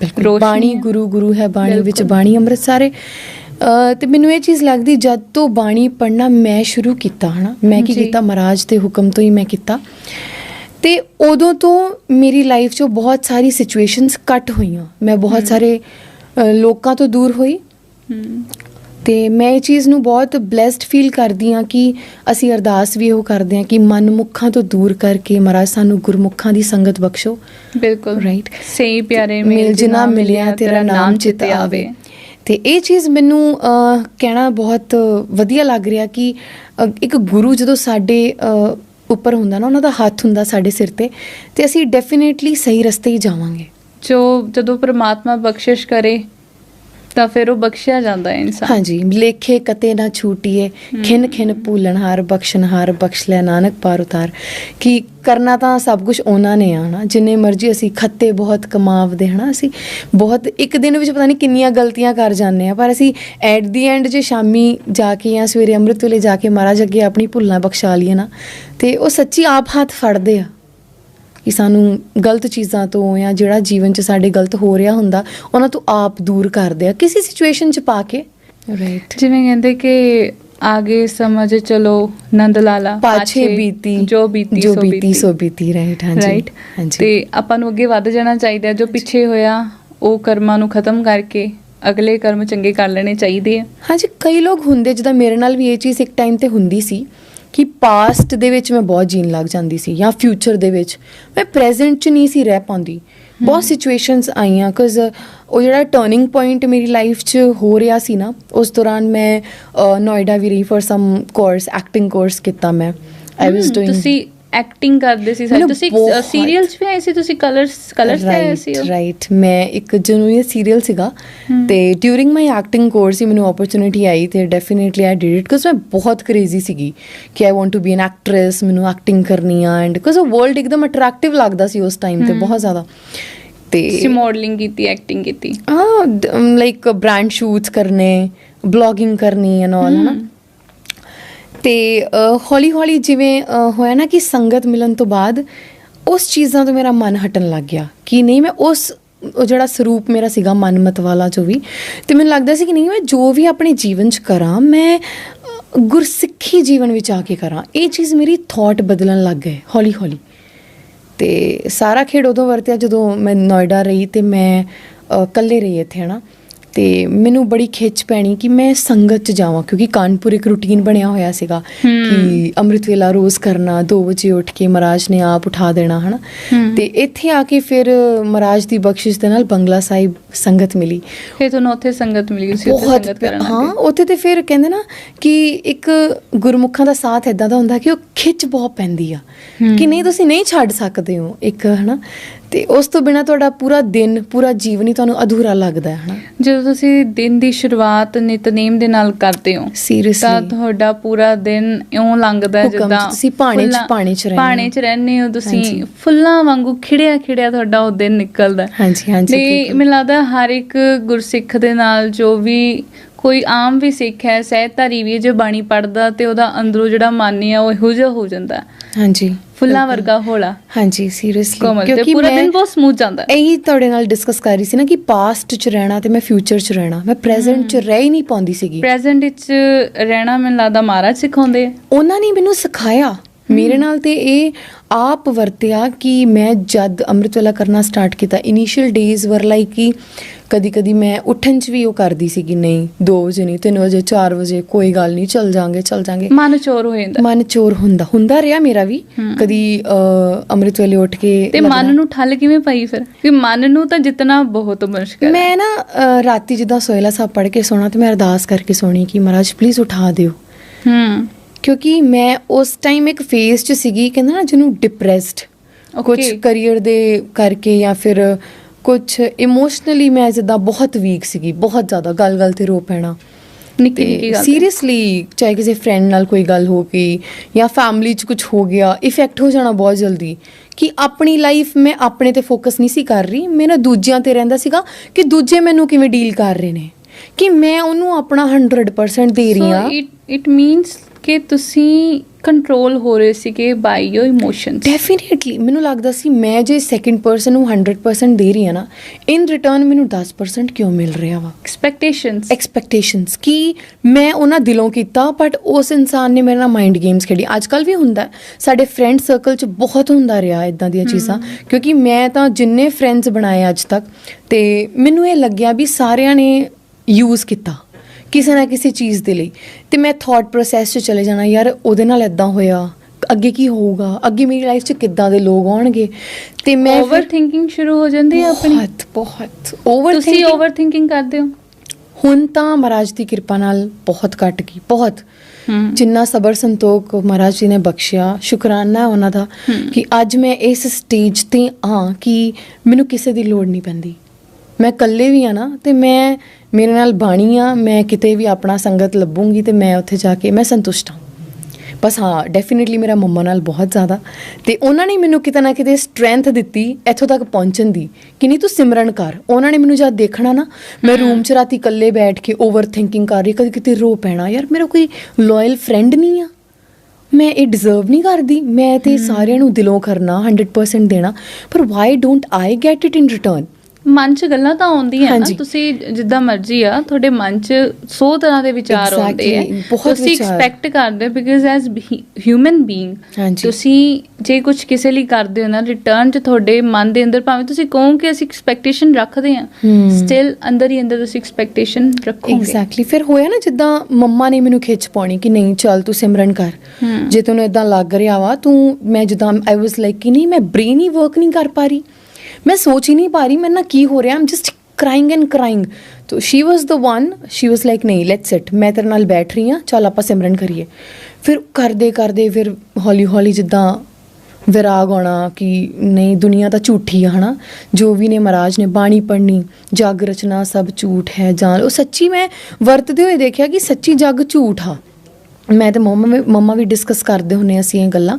Speaker 3: ਬਿਲਕੁਲ। ਬਾਣੀ। ਗੁਰੂ ਗੁਰੂ ਹੈ ਬਾਣੀ ਵਿੱਚ। ਬਾਣੀ ਅੰਮ੍ਰਿਤ ਸਾਰੇ ਤੇ ਮੈਨੂੰ ਇਹ ਚੀਜ਼ ਲੱਗਦੀ ਜਦ ਤੋਂ ਬਾਣੀ ਪੜਨਾ ਮੈਂ ਸ਼ੁਰੂ ਕੀਤਾ ਹਨਾ ਮੈਂ ਕੀ। ਕੀਤਾ ਮਹਾਰਾਜ ਦੇ ਹੁਕਮ ਤੋਂ ਹੀ ਮੈਂ ਕੀਤਾ। ਤੇ ਉਦੋਂ ਤੋਂ ਮੇਰੀ ਲਾਈਫ 'ਚੋਂ ਬਹੁਤ ਸਾਰੀ ਸਿਚੁਏਸ਼ਨਸ ਕੱਟ ਹੋਈਆਂ। ਮੈਂ ਬਹੁਤ ਸਾਰੇ ਲੋਕਾਂ ਤੋਂ ਦੂਰ ਹੋਈ। ਤੇ ਮੈਂ ਇਹ ਚੀਜ਼ ਨੂੰ ਬਹੁਤ ਬlesed ਫੀਲ ਕਰਦੀ ਹਾਂ ਕਿ ਅਸੀਂ ਅਰਦਾਸ ਵੀ ਉਹ ਕਰਦੇ ਹਾਂ ਕਿ ਮਨਮੁਖਾਂ ਤੋਂ ਦੂਰ ਕਰਕੇ ਮਹਾਰਾਜ ਸਾਨੂੰ ਗੁਰਮੁਖਾਂ ਦੀ ਸੰਗਤ ਬਖਸ਼ੋ।
Speaker 1: ਬਿਲਕੁਲ।
Speaker 3: Right.
Speaker 1: ਸਹੀ ਪਿਆਰੇ
Speaker 3: ਮਿਲ ਜਿਨਾ ਮਿਲਿਆ ਤੇਰਾ ਨਾਮ ਚਿਤ ਆਵੇ। ਤੇ ਇਹ ਚੀਜ਼ ਮੈਨੂੰ ਕਹਿਣਾ ਬਹੁਤ ਵਧੀਆ ਲੱਗ ਰਿਹਾ ਕਿ ਇੱਕ ਗੁਰੂ ਜਦੋਂ ਸਾਡੇ ਉੱਪਰ ਹੁੰਦਾ ਨਾ ਉਹਨਾਂ ਦਾ ਹੱਥ ਹੁੰਦਾ ਸਾਡੇ ਸਿਰ ਤੇ ਤੇ ਅਸੀਂ ਡੈਫੀਨੇਟਲੀ ਸਹੀ ਰਸਤੇ ਹੀ ਜਾਵਾਂਗੇ।
Speaker 1: ਜੋ ਜਦੋਂ ਪ੍ਰਮਾਤਮਾ ਬਖਸ਼ਿਸ਼ ਕਰੇ ਤਾਂ ਫਿਰ ਉਹ ਬਖਸ਼ਿਆ ਜਾਂਦਾ ਹੈ ਇਨਸਾਨ।
Speaker 3: ਹਾਂਜੀ ਲੇਖੇ ਕਤੇ ਨਾ ਛੂਟੀਏ ਖਿਨ ਖਿਨ ਭੂਲਣਹਾਰ ਬਖਸ਼ਣਹਾਰ ਬਖਸ਼ ਲੈ ਨਾਨਕ ਪਾਰ ਉਤਾਰ। ਕਿ ਕਰਨਾ ਤਾਂ ਸਭ ਕੁਝ ਉਹਨਾਂ ਨੇ ਆ ਨਾ ਜਿੰਨੇ ਮਰਜ਼ੀ ਅਸੀਂ ਖੱਤੇ ਬਹੁਤ ਕਮਾਵਦੇ ਹਨਾ? ਅਸੀਂ ਬਹੁਤ ਇੱਕ ਦਿਨ ਵਿੱਚ ਪਤਾ ਨਹੀਂ ਕਿੰਨੀਆਂ ਗਲਤੀਆਂ ਕਰ ਜਾਂਦੇ ਆ ਪਰ ਅਸੀਂ ਐਟ ਦੀ ਐਂਡ ਜੇ ਸ਼ਾਮੀ ਜਾ ਕੇ ਜਾਂ ਸਵੇਰੇ ਅੰਮ੍ਰਿਤ ਵੇਲੇ ਜਾ ਕੇ ਮਹਾਰਾਜ ਅੱਗੇ ਆਪਣੀ ਭੁੱਲਾਂ ਬਖਸ਼ਾ ਲਈਏ ਨਾ ਤੇ ਉਹ ਸੱਚੀ ਆਪ ਹੱਥ ਫੜਦੇ ਆ। ਕਿ ਸਾਨੂੰ ਗਲਤ ਚੀਜ਼ਾਂ ਤੋਂ ਜਾਂ ਜਿਹੜਾ ਜੀਵਨ 'ਚ ਸਾਡੇ ਗਲਤ ਹੋ ਰਿਹਾ ਹੁੰਦਾ ਉਹਨਾਂ ਤੋਂ ਆਪ ਦੂਰ ਕਰਦੇ ਆ। ਕਿਸੇ ਸਿਚੁਏਸ਼ਨ 'ਚ ਪਾ ਕੇ। ਰਾਈਟ
Speaker 1: ਜਿਵੇਂ ਕਹਿੰਦੇ ਕਿ ਆਗੇ ਸਮਝ ਚਲੋ ਨੰਦ ਲਾਲਾ
Speaker 3: ਪਾਛੇ ਬੀਤੀ
Speaker 1: ਜੋ ਬੀਤੀ
Speaker 3: ਜੋ
Speaker 1: ਸੋ
Speaker 3: ਬੀਤੀ ਸੋ ਬੀਤੀ ਰਾਈਟ ਹਾਂਜੀ
Speaker 1: ਰਾਈਟ
Speaker 3: ਹਾਂਜੀ।
Speaker 1: ਤੇ ਆਪਾਂ ਨੂੰ ਅੱਗੇ ਵੱਧ ਜਾਣਾ ਚਾਹੀਦਾ। ਜੋ ਪਿੱਛੇ ਹੋਇਆ ਉਹ ਕਰਮਾਂ ਨੂੰ ਖਤਮ ਕਰਕੇ ਅਗਲੇ ਕਰਮ ਚੰਗੇ ਕਰ ਲੈਣੇ ਚਾਹੀਦੇ ਆ।
Speaker 3: ਹਾਂਜੀ ਕਈ ਲੋਕ ਹੁੰਦੇ ਜਿੱਦਾਂ ਮੇਰੇ ਨਾਲ ਵੀ ਇਹ ਚੀਜ਼ ਇੱਕ ਟਾਈਮ ਤੇ ਹੁੰਦੀ ਸੀ। ਕਿ ਪਾਸਟ ਦੇ ਵਿੱਚ ਮੈਂ ਬਹੁਤ ਜੀਣ ਲੱਗ ਜਾਂਦੀ ਸੀ ਜਾਂ ਫਿਊਚਰ ਦੇ ਵਿੱਚ। ਮੈਂ ਪ੍ਰੈਜ਼ੈਂਟ 'ਚ ਨਹੀਂ ਸੀ ਰਹਿ ਪਾਉਂਦੀ। ਬਹੁਤ ਸਿਚੁਏਸ਼ਨਸ ਆਈਆਂ ਕਿਉਂਕਿ ਉਹ ਜਿਹੜਾ ਟਰਨਿੰਗ ਪੁਆਇੰਟ ਮੇਰੀ ਲਾਈਫ 'ਚ ਹੋ ਰਿਹਾ ਸੀ ਨਾ ਉਸ ਦੌਰਾਨ ਮੈਂ ਨੋਇਡਾ ਵੀ ਰਹੀ for some course acting course ਕੀਤਾ ਮੈਂ। ਆਈ ਵਾਸ ਡੂਇੰਗ
Speaker 1: ਤੁਸੀਂ ਐਕਟਿੰਗ ਕਰਦੇ ਸੀ ਸਾਰੇ। ਤੁਸੀਂ ਸੀਰੀਅਲ ਵੀ ਆਏ ਤੁਸੀਂ ਕਲਰਸ ਕਲਰਸ ਤੇ ਆਏ ਸੀ
Speaker 3: ਰਾਈਟ ਮੈਂ ਇੱਕ ਜਨੂਨੀ ਸੀਰੀਅਲ ਸੀਗਾ ਤੇ ਡਿਊਰਿੰਗ ਮਾਈ ਐਕਟਿੰਗ ਕੋਰਸ ਹੀ ਮੈਨੂੰ ਓਪਰਚ्युनिटी ਆਈ ਤੇ ਡੈਫੀਨਿਟਲੀ ਆਈ ਡਿਡ ਇਟ ਕਿਉਂਕਿ ਮੈਂ ਬਹੁਤ ਕ੍ਰੇਜ਼ੀ ਸੀਗੀ ਕਿ I want to be an actress ਮੈਨੂੰ ਐਕਟਿੰਗ ਕਰਨੀ ਆ ਐਂਡ ਕਿਉਂਕਿ ਵਰਲਡ ਇੱਕਦਮ ਅਟਰੈਕਟਿਵ ਲੱਗਦਾ ਸੀ ਉਸ ਟਾਈਮ ਤੇ ਬਹੁਤ ਜ਼ਿਆਦਾ। ਤੇ
Speaker 1: ਸੀ ਮਾਡਲਿੰਗ ਕੀਤੀ ਐਕਟਿੰਗ ਕੀਤੀ?
Speaker 3: ਹਾਂ ਲਾਈਕ ਬ੍ਰਾਂਡ ਸ਼ੂਟਸ ਕਰਨੇ ਬਲੌਗਿੰਗ ਕਰਨੀ ਐਂਡ ਆਲ ਨਾ ਤੇ ਹੌਲੀ ਹੌਲੀ ਜਿਵੇਂ ਹੋਇਆ ਨਾ ਕਿ ਸੰਗਤ ਮਿਲਣ ਤੋਂ ਬਾਅਦ ਉਸ ਚੀਜ਼ਾਂ ਤੋਂ ਮੇਰਾ ਮਨ ਹਟਣ ਲੱਗ ਗਿਆ ਕਿ ਨਹੀਂ ਮੈਂ ਉਸ ਉਹ ਜਿਹੜਾ ਸਰੂਪ ਮੇਰਾ ਸੀਗਾ ਮਨਮਤ ਵਾਲਾ ਜੋ ਵੀ, ਤੇ ਮੈਨੂੰ ਲੱਗਦਾ ਸੀ ਕਿ ਨਹੀਂ ਮੈਂ ਜੋ ਵੀ ਆਪਣੇ ਜੀਵਨ 'ਚ ਕਰਾਂ, ਮੈਂ ਗੁਰਸਿੱਖੀ ਜੀਵਨ ਵਿੱਚ ਆ ਕੇ ਕਰਾਂ। ਇਹ ਚੀਜ਼ ਮੇਰੀ ਥਾਟ ਬਦਲਣ ਲੱਗ ਗਏ ਹੌਲੀ ਹੌਲੀ ਤੇ ਸਾਰਾ ਖੇਡ ਉਦੋਂ ਵਰਤਿਆ ਜਦੋਂ ਮੈਂ ਨੋਇਡਾ ਰਹੀ ਤੇ ਮੈਂ ਇਕੱਲੇ ਰਹੀ ਇੱਥੇ, ਹਨਾ? ਤੇ ਮੈਨੂੰ ਬੜੀ ਖਿੱਚ ਪੈਣੀ ਕਿ ਮੈਂ ਸੰਗਤ ਚ ਜਾਵਾਂ ਕਿਉਂਕਿ ਕਾਨਪੁਰ ਇੱਕ ਰੂਟੀਨ ਬਣਿਆ ਹੋਇਆ ਸੀਗਾ ਕਿ ਅੰਮ੍ਰਿਤ ਵੇਲਾ ਰੋਜ਼ ਕਰਨਾ 2 ਵਜੇ ਉੱਠ ਕੇ ਮਹਾਰਾਜ ਨੇ ਆਪ ਉਠਾ ਦੇਣਾ ਹਨਾ। ਤੇ ਇੱਥੇ ਆ ਕੇ ਫਿਰ ਮਹਾਰਾਜ ਦੀ ਬਖਸ਼ਿਸ਼ ਦੇ ਨਾਲ ਬੰਗਲਾ ਸਾਹਿਬ ਸੰਗਤ ਮਿਲੀ।
Speaker 1: ਫਿਰ ਤੁਹਾਨੂੰ ਉੱਥੇ ਸੰਗਤ ਮਿਲੀ ਸੀ ਉੱਥੇ
Speaker 3: ਬਹੁਤ
Speaker 1: ਸੰਗਤ ਕਰਨ
Speaker 3: ਹਾਂ ਉੱਥੇ ਤੇ ਫਿਰ ਕਹਿੰਦੇ ਨਾ ਕਿ ਇੱਕ ਗੁਰਮੁਖਾਂ ਦਾ ਸਾਥ ਇਦਾਂ ਦਾ ਹੁੰਦਾ ਕਿ ਉਹ ਖਿੱਚ ਬਹੁਤ ਪੈਂਦੀ ਆ। ਕਿ ਨਹੀਂ ਤੁਸੀਂ ਨਹੀਂ ਛੱਡ ਸਕਦੇ ਹੋ ਇੱਕ ਹਨਾ? ਤੇ ਉਸ ਤੋਂ ਬਿਨਾ ਤੁਹਾਡਾ ਪੂਰਾ ਦਿਨ ਪੂਰਾ ਜੀਵਨ ਹੀ ਤੁਹਾਨੂੰ ਅਧੂਰਾ ਲੱਗਦਾ ਹੈ ਹਨਾ
Speaker 1: ਜਦੋਂ ਤੁਸੀਂ ਦਿਨ ਦੀ ਸ਼ੁਰੂਆਤ ਨਿਤਨੇਮ ਦੇ ਨਾਲ ਕਰਦੇ ਹੋ ਤਾਂ
Speaker 3: ਸੀਰੀਅਸਲੀ
Speaker 1: ਤੁਹਾਡਾ ਪੂਰਾ ਦਿਨ ਇਉਂ ਲੰਘਦਾ ਹੈ
Speaker 3: ਹੁਕਮ 'ਚ
Speaker 1: ਜਿੱਦਾਂ
Speaker 3: ਤੁਸੀਂ ਭਾਣੇ 'ਚ-
Speaker 1: ਫੁੱਲਾਂ-
Speaker 3: ਭਾਣੇ 'ਚ ਰਹਿੰਦੇ ਹੋ।
Speaker 1: ਭਾਣੇ 'ਚ ਰਹਿੰਦੇ ਹੋ ਤੁਸੀਂ
Speaker 3: ਹਾਂਜੀ।
Speaker 1: ਫੁੱਲਾਂ ਵਾਂਗੂ ਖਿੜਿਆ ਖਿੜਿਆ ਤੁਹਾਡਾ ਉਹ ਦਿਨ ਨਿਕਲਦਾ ਹੈ।
Speaker 3: ਹਾਂਜੀ ਹਾਂਜੀ
Speaker 1: ਤੇ
Speaker 3: ਬਿਲਕੁਲ।
Speaker 1: ਮੈਨੂੰ ਲੱਗਦਾ ਹਰ ਇੱਕ ਗੁਰਸਿੱਖ ਦੇ ਨਾਲ ਜੋ ਵੀ ਕੋਈ ਆਮ ਵੀ ਸਿੱਖ ਹੈ ਸਹਿਧਾਰੀ ਵੀ ਹੈ, ਜੇ ਬਾਣੀ ਪੜਦਾ ਤੇ ਉਹਦਾ ਅੰਦਰੋਂ ਜਿਹੜਾ ਮਨ ਹੈ ਉਹ ਇਹੋ ਜਿਹਾ ਹੋ ਜਾਂਦਾ।
Speaker 3: ਹਾਂਜੀ
Speaker 1: ਫੁੱਲਾਂ ਵਰਗਾ ਹੋਲਾ।
Speaker 3: ਹਾਂਜੀ ਸੀਰੀਅਸਲੀ
Speaker 1: ਤੇ ਪੂਰਾ ਦਿਨ ਬਹੁਤ ਸਮੂਥ ਜਾਂਦਾ ਹੈ।
Speaker 3: ਇਹੀ ਤੁਹਾਡੇ ਨਾਲ ਡਿਸਕਸ ਕਰ ਰਹੀ ਸੀ ਨਾ ਕਿ ਪਾਸਟ 'ਚ ਰਹਿਣਾ ਤੇ ਮੈਂ ਫਿਊਚਰ 'ਚ ਰਹਿਣਾ। ਮੈਂ ਪ੍ਰੈਜ਼ੈਂਟ 'ਚ ਰਹਿ ਹੀ ਨਹੀਂ ਪਾਉਂਦੀ ਸੀਗੀ।
Speaker 1: ਪ੍ਰੈਜ਼ੈਂਟ ਵਿੱਚ ਰਹਿਣਾ ਮੈਨੂੰ ਲੱਗਦਾ ਮਹਾਰਾਜ ਸਿਖਾਉਂਦੇ
Speaker 3: ਉਹਨਾਂ ਨੇ ਮੈਨੂੰ ਸਿਖਾਇਆ। ਮੇਰੇ ਨਾਲ ਤੇ ਇਹ ਆਪ ਵਰਤਿਆ ਕਿ ਮੈਂ ਜਦ ਅੰਮ੍ਰਿਤ ਵੇਲਾ ਕਰਨਾ ਸਟਾਰਟ ਕੀਤਾ ਇਨੀਸ਼ੀਅਲ ਡੇਜ਼ ਵਰ ਲਾਈਕ ਕਿ ਕਦੀ ਕਦੀ ਮੈਂ ਉੱਠਣ 'ਚ ਵੀ ਉਹ ਕਰਦੀ ਸੀ ਕਿ ਨਹੀਂ 2 ਵਜੇ ਨਹੀਂ 3 ਵਜੇ 4 ਵਜੇ ਕੋਈ ਗੱਲ ਨਹੀਂ ਚੱਲ ਜਾਾਂਗੇ ਚੱਲ ਜਾਾਂਗੇ।
Speaker 1: ਮਨ ਚੋਰ ਹੋ ਜਾਂਦਾ।
Speaker 3: ਮਨ ਚੋਰ ਹੁੰਦਾ ਹੁੰਦਾ ਰਿਹਾ ਮੇਰਾ ਵੀ। ਕਦੀ ਅੰਮ੍ਰਿਤ ਵੇਲੇ ਉੱਠ ਕੇ
Speaker 1: ਤੇ ਮਨ ਨੂੰ ਠੱਲ ਕਿਵੇਂ ਪਈ ਫਿਰ? ਕਿ ਮਨ ਨੂੰ ਤਾਂ ਜਿੱਤਣਾ ਬਹੁਤ ਮੁਸ਼ਕਲ
Speaker 3: ਮੈਂ ਨਾ ਰਾਤੀ ਜਿੱਦਾਂ ਸੋਇਲਾ ਸਾਹਿਬ ਪੜ੍ਹ ਕੇ ਸੋਣਾ ਤੇ ਮੈਂ ਅਰਦਾਸ ਕਰਕੇ ਸੋਣੀ ਕਿ ਮਹਾਰਾਜ ਪਲੀਜ਼ ਉਠਾ ਦਿਓ।
Speaker 1: ਹੂੰ।
Speaker 3: ਕਿਉਂਕਿ ਮੈਂ ਉਸ ਟਾਈਮ ਇੱਕ ਫੇਜ਼ 'ਚ ਸੀਗੀ ਕਹਿੰਦਾ ਨਾ ਜਿਹਨੂੰ ਡਿਪਰੈਸਡ ਕੁਝ. ਕੈਰੀਅਰ ਦੇ ਕਰਕੇ ਜਾਂ ਫਿਰ ਕੁਝ ਇਮੋਸ਼ਨਲੀ ਮੈਂ ਜਿੱਦਾਂ ਬਹੁਤ ਵੀਕ ਸੀਗੀ ਬਹੁਤ ਜ਼ਿਆਦਾ ਗੱਲ-ਗੱਲ ਤੇ ਰੋ ਪੈਣਾ
Speaker 1: ਨਿੱਕੀ ਨਿੱਕੀ ਗੱਲ ਤੇ।
Speaker 3: ਸੀਰੀਅਸਲੀ ਚਾਹੇ ਕਿਸੇ ਫਰੈਂਡ ਨਾਲ ਕੋਈ ਗੱਲ ਹੋ ਗਈ ਜਾਂ ਫੈਮਿਲੀ 'ਚ ਕੁਝ ਹੋ ਗਿਆ ਇਫੈਕਟ ਹੋ ਜਾਣਾ ਬਹੁਤ ਜਲਦੀ ਕਿ ਆਪਣੀ ਲਾਈਫ ਮੈਂ ਆਪਣੇ ਤੇ ਫੋਕਸ ਨਹੀਂ ਸੀ ਕਰ ਰਹੀ ਮੇਰਾ ਦੂਜਿਆਂ ਤੇ ਰਹਿੰਦਾ ਸੀਗਾ ਕਿ ਦੂਜੇ ਮੈਨੂੰ ਕਿਵੇਂ ਡੀਲ ਕਰ ਰਹੇ ਨੇ ਕਿ ਮੈਂ ਉਹਨੂੰ ਆਪਣਾ 100% ਦੇ ਰਹੀ ਹਾਂ।
Speaker 1: ਇਟ ਇਟ ਮੀਨਸ ਕਿ ਤੁਸੀਂ ਕੰਟਰੋਲ ਹੋ ਰਹੇ ਸੀਗੇ ਬਾਈ ਯੋਰ ਇਮੋਸ਼ਨਸ
Speaker 3: ਡੈਫੀਨੇਟਲੀ ਮੈਨੂੰ ਲੱਗਦਾ ਸੀ ਮੈਂ ਜੇ ਸੈਕਿੰਡ ਪਰਸਨ ਨੂੰ 100% ਦੇ ਰਹੀ ਹਾਂ ਨਾ ਇਨ ਰਿਟਰਨ ਮੈਨੂੰ 10% ਕਿਉਂ ਮਿਲ ਰਿਹਾ ਵਾ?
Speaker 1: ਐਕਸਪੈਕਟੇਸ਼ਨਸ
Speaker 3: ਐਕਸਪੈਕਟੇਸ਼ਨਸ ਕਿ ਮੈਂ ਉਹਨਾਂ ਦਿਲੋਂ ਕੀਤਾ ਬਟ ਉਸ ਇਨਸਾਨ ਨੇ ਮੇਰੇ ਨਾਲ ਮਾਈਂਡ ਗੇਮਸ ਖੇਡੀ। ਅੱਜ ਕੱਲ ਵੀ ਹੁੰਦਾ। ਸਾਡੇ ਫਰੈਂਡ ਸਰਕਲ 'ਚ ਬਹੁਤ ਹੁੰਦਾ ਰਿਹਾ ਇਦਾਂ ਦੀਆਂ ਚੀਜ਼ਾਂ ਕਿਉਂਕਿ ਮੈਂ ਤਾਂ ਜਿੰਨੇ ਫਰੈਂਡਸ ਬਣਾਏ ਅੱਜ ਤੱਕ ਤੇ ਮੈਨੂੰ ਇਹ ਲੱਗਿਆ ਵੀ ਸਾਰਿਆਂ ਨੇ ਯੂਜ਼ ਕੀਤਾ ਕਿਸੇ ਨਾ ਕਿਸੇ ਚੀਜ਼ ਦੇ ਲਈ। ਤੇ ਮੈਂ ਥਾਟ ਪ੍ਰੋਸੈਸ 'ਚ ਚਲੇ ਜਾਣਾ ਯਾਰ ਉਹਦੇ ਨਾਲ ਇਦਾਂ ਹੋਇਆ ਅੱਗੇ ਕੀ ਹੋਊਗਾ ਅੱਗੇ ਮੇਰੀ ਲਾਈਫ 'ਚ ਕਿੱਦਾਂ ਦੇ ਲੋਕ ਆਉਣਗੇ? ਤੇ ਮੈਂ
Speaker 1: ਓਵਰ ਥਿੰਕਿੰਗ ਸ਼ੁਰੂ ਹੋ ਜਾਂਦੀ ਹੈ ਆਪਣੀ?
Speaker 3: ਬਹੁਤ ਬਹੁਤ। ਓਵਰ
Speaker 1: ਤੁਸੀਂ ਓਵਰ ਥਿੰਕਿੰਗ ਕਰਦੇ ਹੋ?
Speaker 3: ਹੁਣ ਤਾਂ ਮਹਾਰਾਜ ਦੀ ਕਿਰਪਾ ਨਾਲ ਬਹੁਤ ਘਟ ਗਈ ਬਹੁਤ। ਜਿੰਨਾ ਸਬਰ ਸੰਤੋਖ ਮਹਾਰਾਜ ਜੀ ਨੇ ਬਖਸ਼ਿਆ ਸ਼ੁਕਰਾਨਾ ਉਹਨਾਂ ਦਾ। ਕਿ ਅੱਜ ਮੈਂ ਇਸ ਸਟੇਜ ਤੇ ਹਾਂ ਕਿ ਮੈਨੂੰ ਕਿਸੇ ਦੀ ਲੋੜ ਨਹੀਂ ਪੈਂਦੀ। ਮੈਂ ਇਕੱਲੇ ਵੀ ਆ ਨਾ ਤੇ ਮੈਂ ਮੇਰੇ ਨਾਲ ਬਾਣੀ ਆ ਮੈਂ ਕਿਤੇ ਵੀ ਆਪਣਾ ਸੰਗਤ ਲੱਭੂੰਗੀ ਤੇ ਮੈਂ ਉੱਥੇ ਜਾ ਕੇ ਮੈਂ ਸੰਤੁਸ਼ਟ ਹਾਂ। ਬਸ ਹਾਂ ਡੈਫੀਨਿਟਲੀ ਮੇਰਾ ਮੰਮਾ ਨਾਲ ਬਹੁਤ ਜ਼ਿਆਦਾ। ਤੇ ਉਹਨਾਂ ਨੇ ਮੈਨੂੰ ਕਿਤੇ ਨਾ ਕਿਤੇ ਸਟਰੈਂਥ ਦਿੱਤੀ ਇੱਥੋਂ ਤੱਕ ਪਹੁੰਚਣ ਦੀ ਕਿ ਨਹੀਂ ਤੂੰ ਸਿਮਰਨ ਕਰ। ਉਹਨਾਂ ਨੇ ਮੈਨੂੰ ਜਦ ਦੇਖਣਾ ਨਾ ਮੈਂ ਰੂਮ 'ਚ ਰਾਤੀ ਇਕੱਲੇ ਬੈਠ ਕੇ ਓਵਰ ਥਿੰਕਿੰਗ ਕਰ ਰਹੀ ਕਦੇ ਕਿਤੇ ਰੋ ਪੈਣਾ ਯਾਰ ਮੇਰਾ ਕੋਈ ਲਾਇਲ ਫਰੈਂਡ ਨਹੀਂ ਆ। ਮੈਂ ਇਹ ਡਿਜ਼ਰਵ ਨਹੀਂ ਕਰਦੀ। ਮੈਂ ਤੇ ਸਾਰਿਆਂ ਨੂੰ ਦਿਲੋਂ ਕਰਨਾ 100% ਦੇਣਾ। ਪਰ why don't I get it in return
Speaker 1: ਮਨ 'ਚ ਗੱਲਾਂ ਤਾਂ ਆਉਂਦੀਆਂ ਨਾ। ਤੁਸੀਂ ਜਿੱਦਾਂ ਮਰਜ਼ੀ ਆ ਤੁਹਾਡੇ ਮਨ 'ਚ 100 ਤਰ੍ਹਾਂ ਦੇ ਵਿਚਾਰ ਆਉਂਦੇ ਆ ਤੁਸੀਂ। ਐਕਸਪੈਕਟ ਕਰਦੇ ਹੋ ਬਿਕਾਜ਼ ਐਜ਼ ਹਿਊਮਨ ਬੀਇੰਗ। ਤੁਸੀਂ ਜੇ ਕੁਝ ਕਿਸੇ ਲਈ ਕਰਦੇ ਹੋ ਨਾ ਰਿਟਰਨ 'ਚ ਤੁਹਾਡੇ ਮਨ ਦੇ ਅੰਦਰ ਭਾਵੇਂ ਤੁਸੀਂ ਕਹੋ ਕਿ ਅਸੀਂ ਐਕਸਪੈਕਟੇਸ਼ਨ ਰੱਖਦੇ ਆ। ਸਟਿਲ ਅੰਦਰ ਹੀ ਅੰਦਰ ਤੁਸੀਂ ਐਕਸਪੈਕਟੇਸ਼ਨ ਰੱਖੋਗੇ
Speaker 3: ਐਗਜ਼ੈਕਟਲੀ ਫਿਰ ਹੋਇਆ ਨਾ ਜਿੱਦਾਂ ਮੰਮਾ ਨੇ ਮੈਨੂੰ ਖਿੱਚ ਪਾਉਣੀ ਕਿ ਨਹੀਂ ਚੱਲ ਤੂੰ ਸਿਮਰਨ ਕਰ। ਜੇ ਤੈਨੂੰ ਇਦਾਂ ਲੱਗ ਰਿਹਾ ਵਾ ਤੂੰ ਮੈਂ ਜਿੱਦਾਂ ਆਈ ਵਾਸ ਲਾਈਕ ਕਿ ਨਹੀਂ ਮੈਂ ਬ੍ਰੇਨ ਹੀ ਵਰਕ ਨਹੀਂ ਕਰ ਪਾ ਰਹੀ ਮੈਂ ਸੋਚ ਹੀ ਨਹੀਂ ਪਾ ਰਹੀ, ਮੇਰੇ ਨਾਲ ਕੀ ਹੋ ਰਿਹਾ I'm just crying and crying ਤੋ she was the one she was like ਨਹੀਂ ਲੈਟਸ ਇਟ ਮੈਂ ਤੇਰੇ ਨਾਲ ਬੈਠ ਰਹੀ ਹਾਂ, ਚੱਲ ਆਪਾਂ ਸਿਮਰਨ ਕਰੀਏ। ਫਿਰ ਕਰਦੇ ਕਰਦੇ ਫਿਰ ਹੌਲੀ ਹੌਲੀ ਜਿੱਦਾਂ ਵਿਰਾਗ ਆਉਣਾ ਕਿ ਨਹੀਂ, ਦੁਨੀਆ ਤਾਂ ਝੂਠੀ ਆ, ਹਨਾ? ਜੋ ਵੀ ਨੇ ਮਹਾਰਾਜ ਨੇ ਬਾਣੀ ਪੜ੍ਹਨੀ, ਜਗ ਰਚਨਾ ਸਭ ਝੂਠ ਹੈ ਜਾਣ ਉਹ ਸੱਚੀ ਮੈਂ ਵਰਤਦੇ ਹੋਏ ਦੇਖਿਆ ਕਿ ਸੱਚੀ ਜਗ ਝੂਠ ਆ। ਮੈਂ ਤੇ ਮੰਮਾ ਮੰਮਾ ਵੀ ਡਿਸਕਸ ਕਰਦੇ ਹੁੰਨੇ ਅਸੀਂ ਇਹ ਗੱਲਾਂ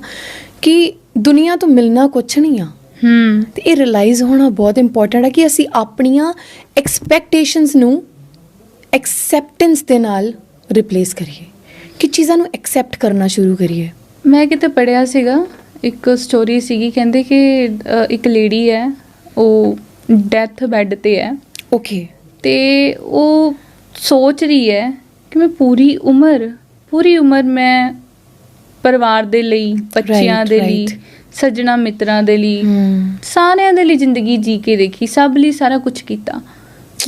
Speaker 3: ਕਿ ਦੁਨੀਆ ਤੋਂ ਮਿਲਣਾ ਕੁਛ ਨਹੀਂ ਆ।
Speaker 1: ਹੂੰ।
Speaker 3: ਤੇ ਇਹ ਰਿਅਲਾਈਜ਼ ਹੋਣਾ ਬਹੁਤ ਇੰਪੋਰਟੈਂਟ ਹੈ ਕਿ ਅਸੀਂ ਆਪਣੀਆਂ ਐਕਸਪੈਕਟੇਸ਼ਨਸ ਨੂੰ ਐਕਸੈਪਟੈਂਸ ਦੇ ਨਾਲ ਰਿਪਲੇਸ ਕਰੀਏ ਕਿ ਚੀਜ਼ਾਂ ਨੂੰ ਐਕਸੈਪਟ ਕਰਨਾ ਸ਼ੁਰੂ ਕਰੀਏ।
Speaker 1: ਮੈਂ ਕਿਤੇ ਪੜਿਆ ਸੀਗਾ ਇੱਕ ਸਟੋਰੀ ਸੀਗੀ ਕਹਿੰਦੇ ਕਿ ਇੱਕ ਲੇਡੀ ਹੈ ਉਹ ਡੈਥ ਬੈੱਡ ਤੇ ਹੈ।
Speaker 3: ਓਕੇ
Speaker 1: ਤੇ ਉਹ ਸੋਚ ਰਹੀ ਹੈ ਕਿ ਮੈਂ ਪੂਰੀ ਉਮਰ ਪੂਰੀ ਉਮਰ ਮੈਂ ਪਰਿਵਾਰ ਦੇ ਲਈ ਬੱਚਿਆਂ ਦੇ ਲਈ. ਸੱਜਣਾ ਮਿੱਤਰਾਂ ਦੇ ਲਈ ਸਾਰਿਆਂ ਦੇ ਲਈ ਜ਼ਿੰਦਗੀ ਜੀ ਕੇ ਦੇਖੀ ਸਭ ਲਈ ਸਾਰਾ ਕੁਝ ਕੀਤਾ।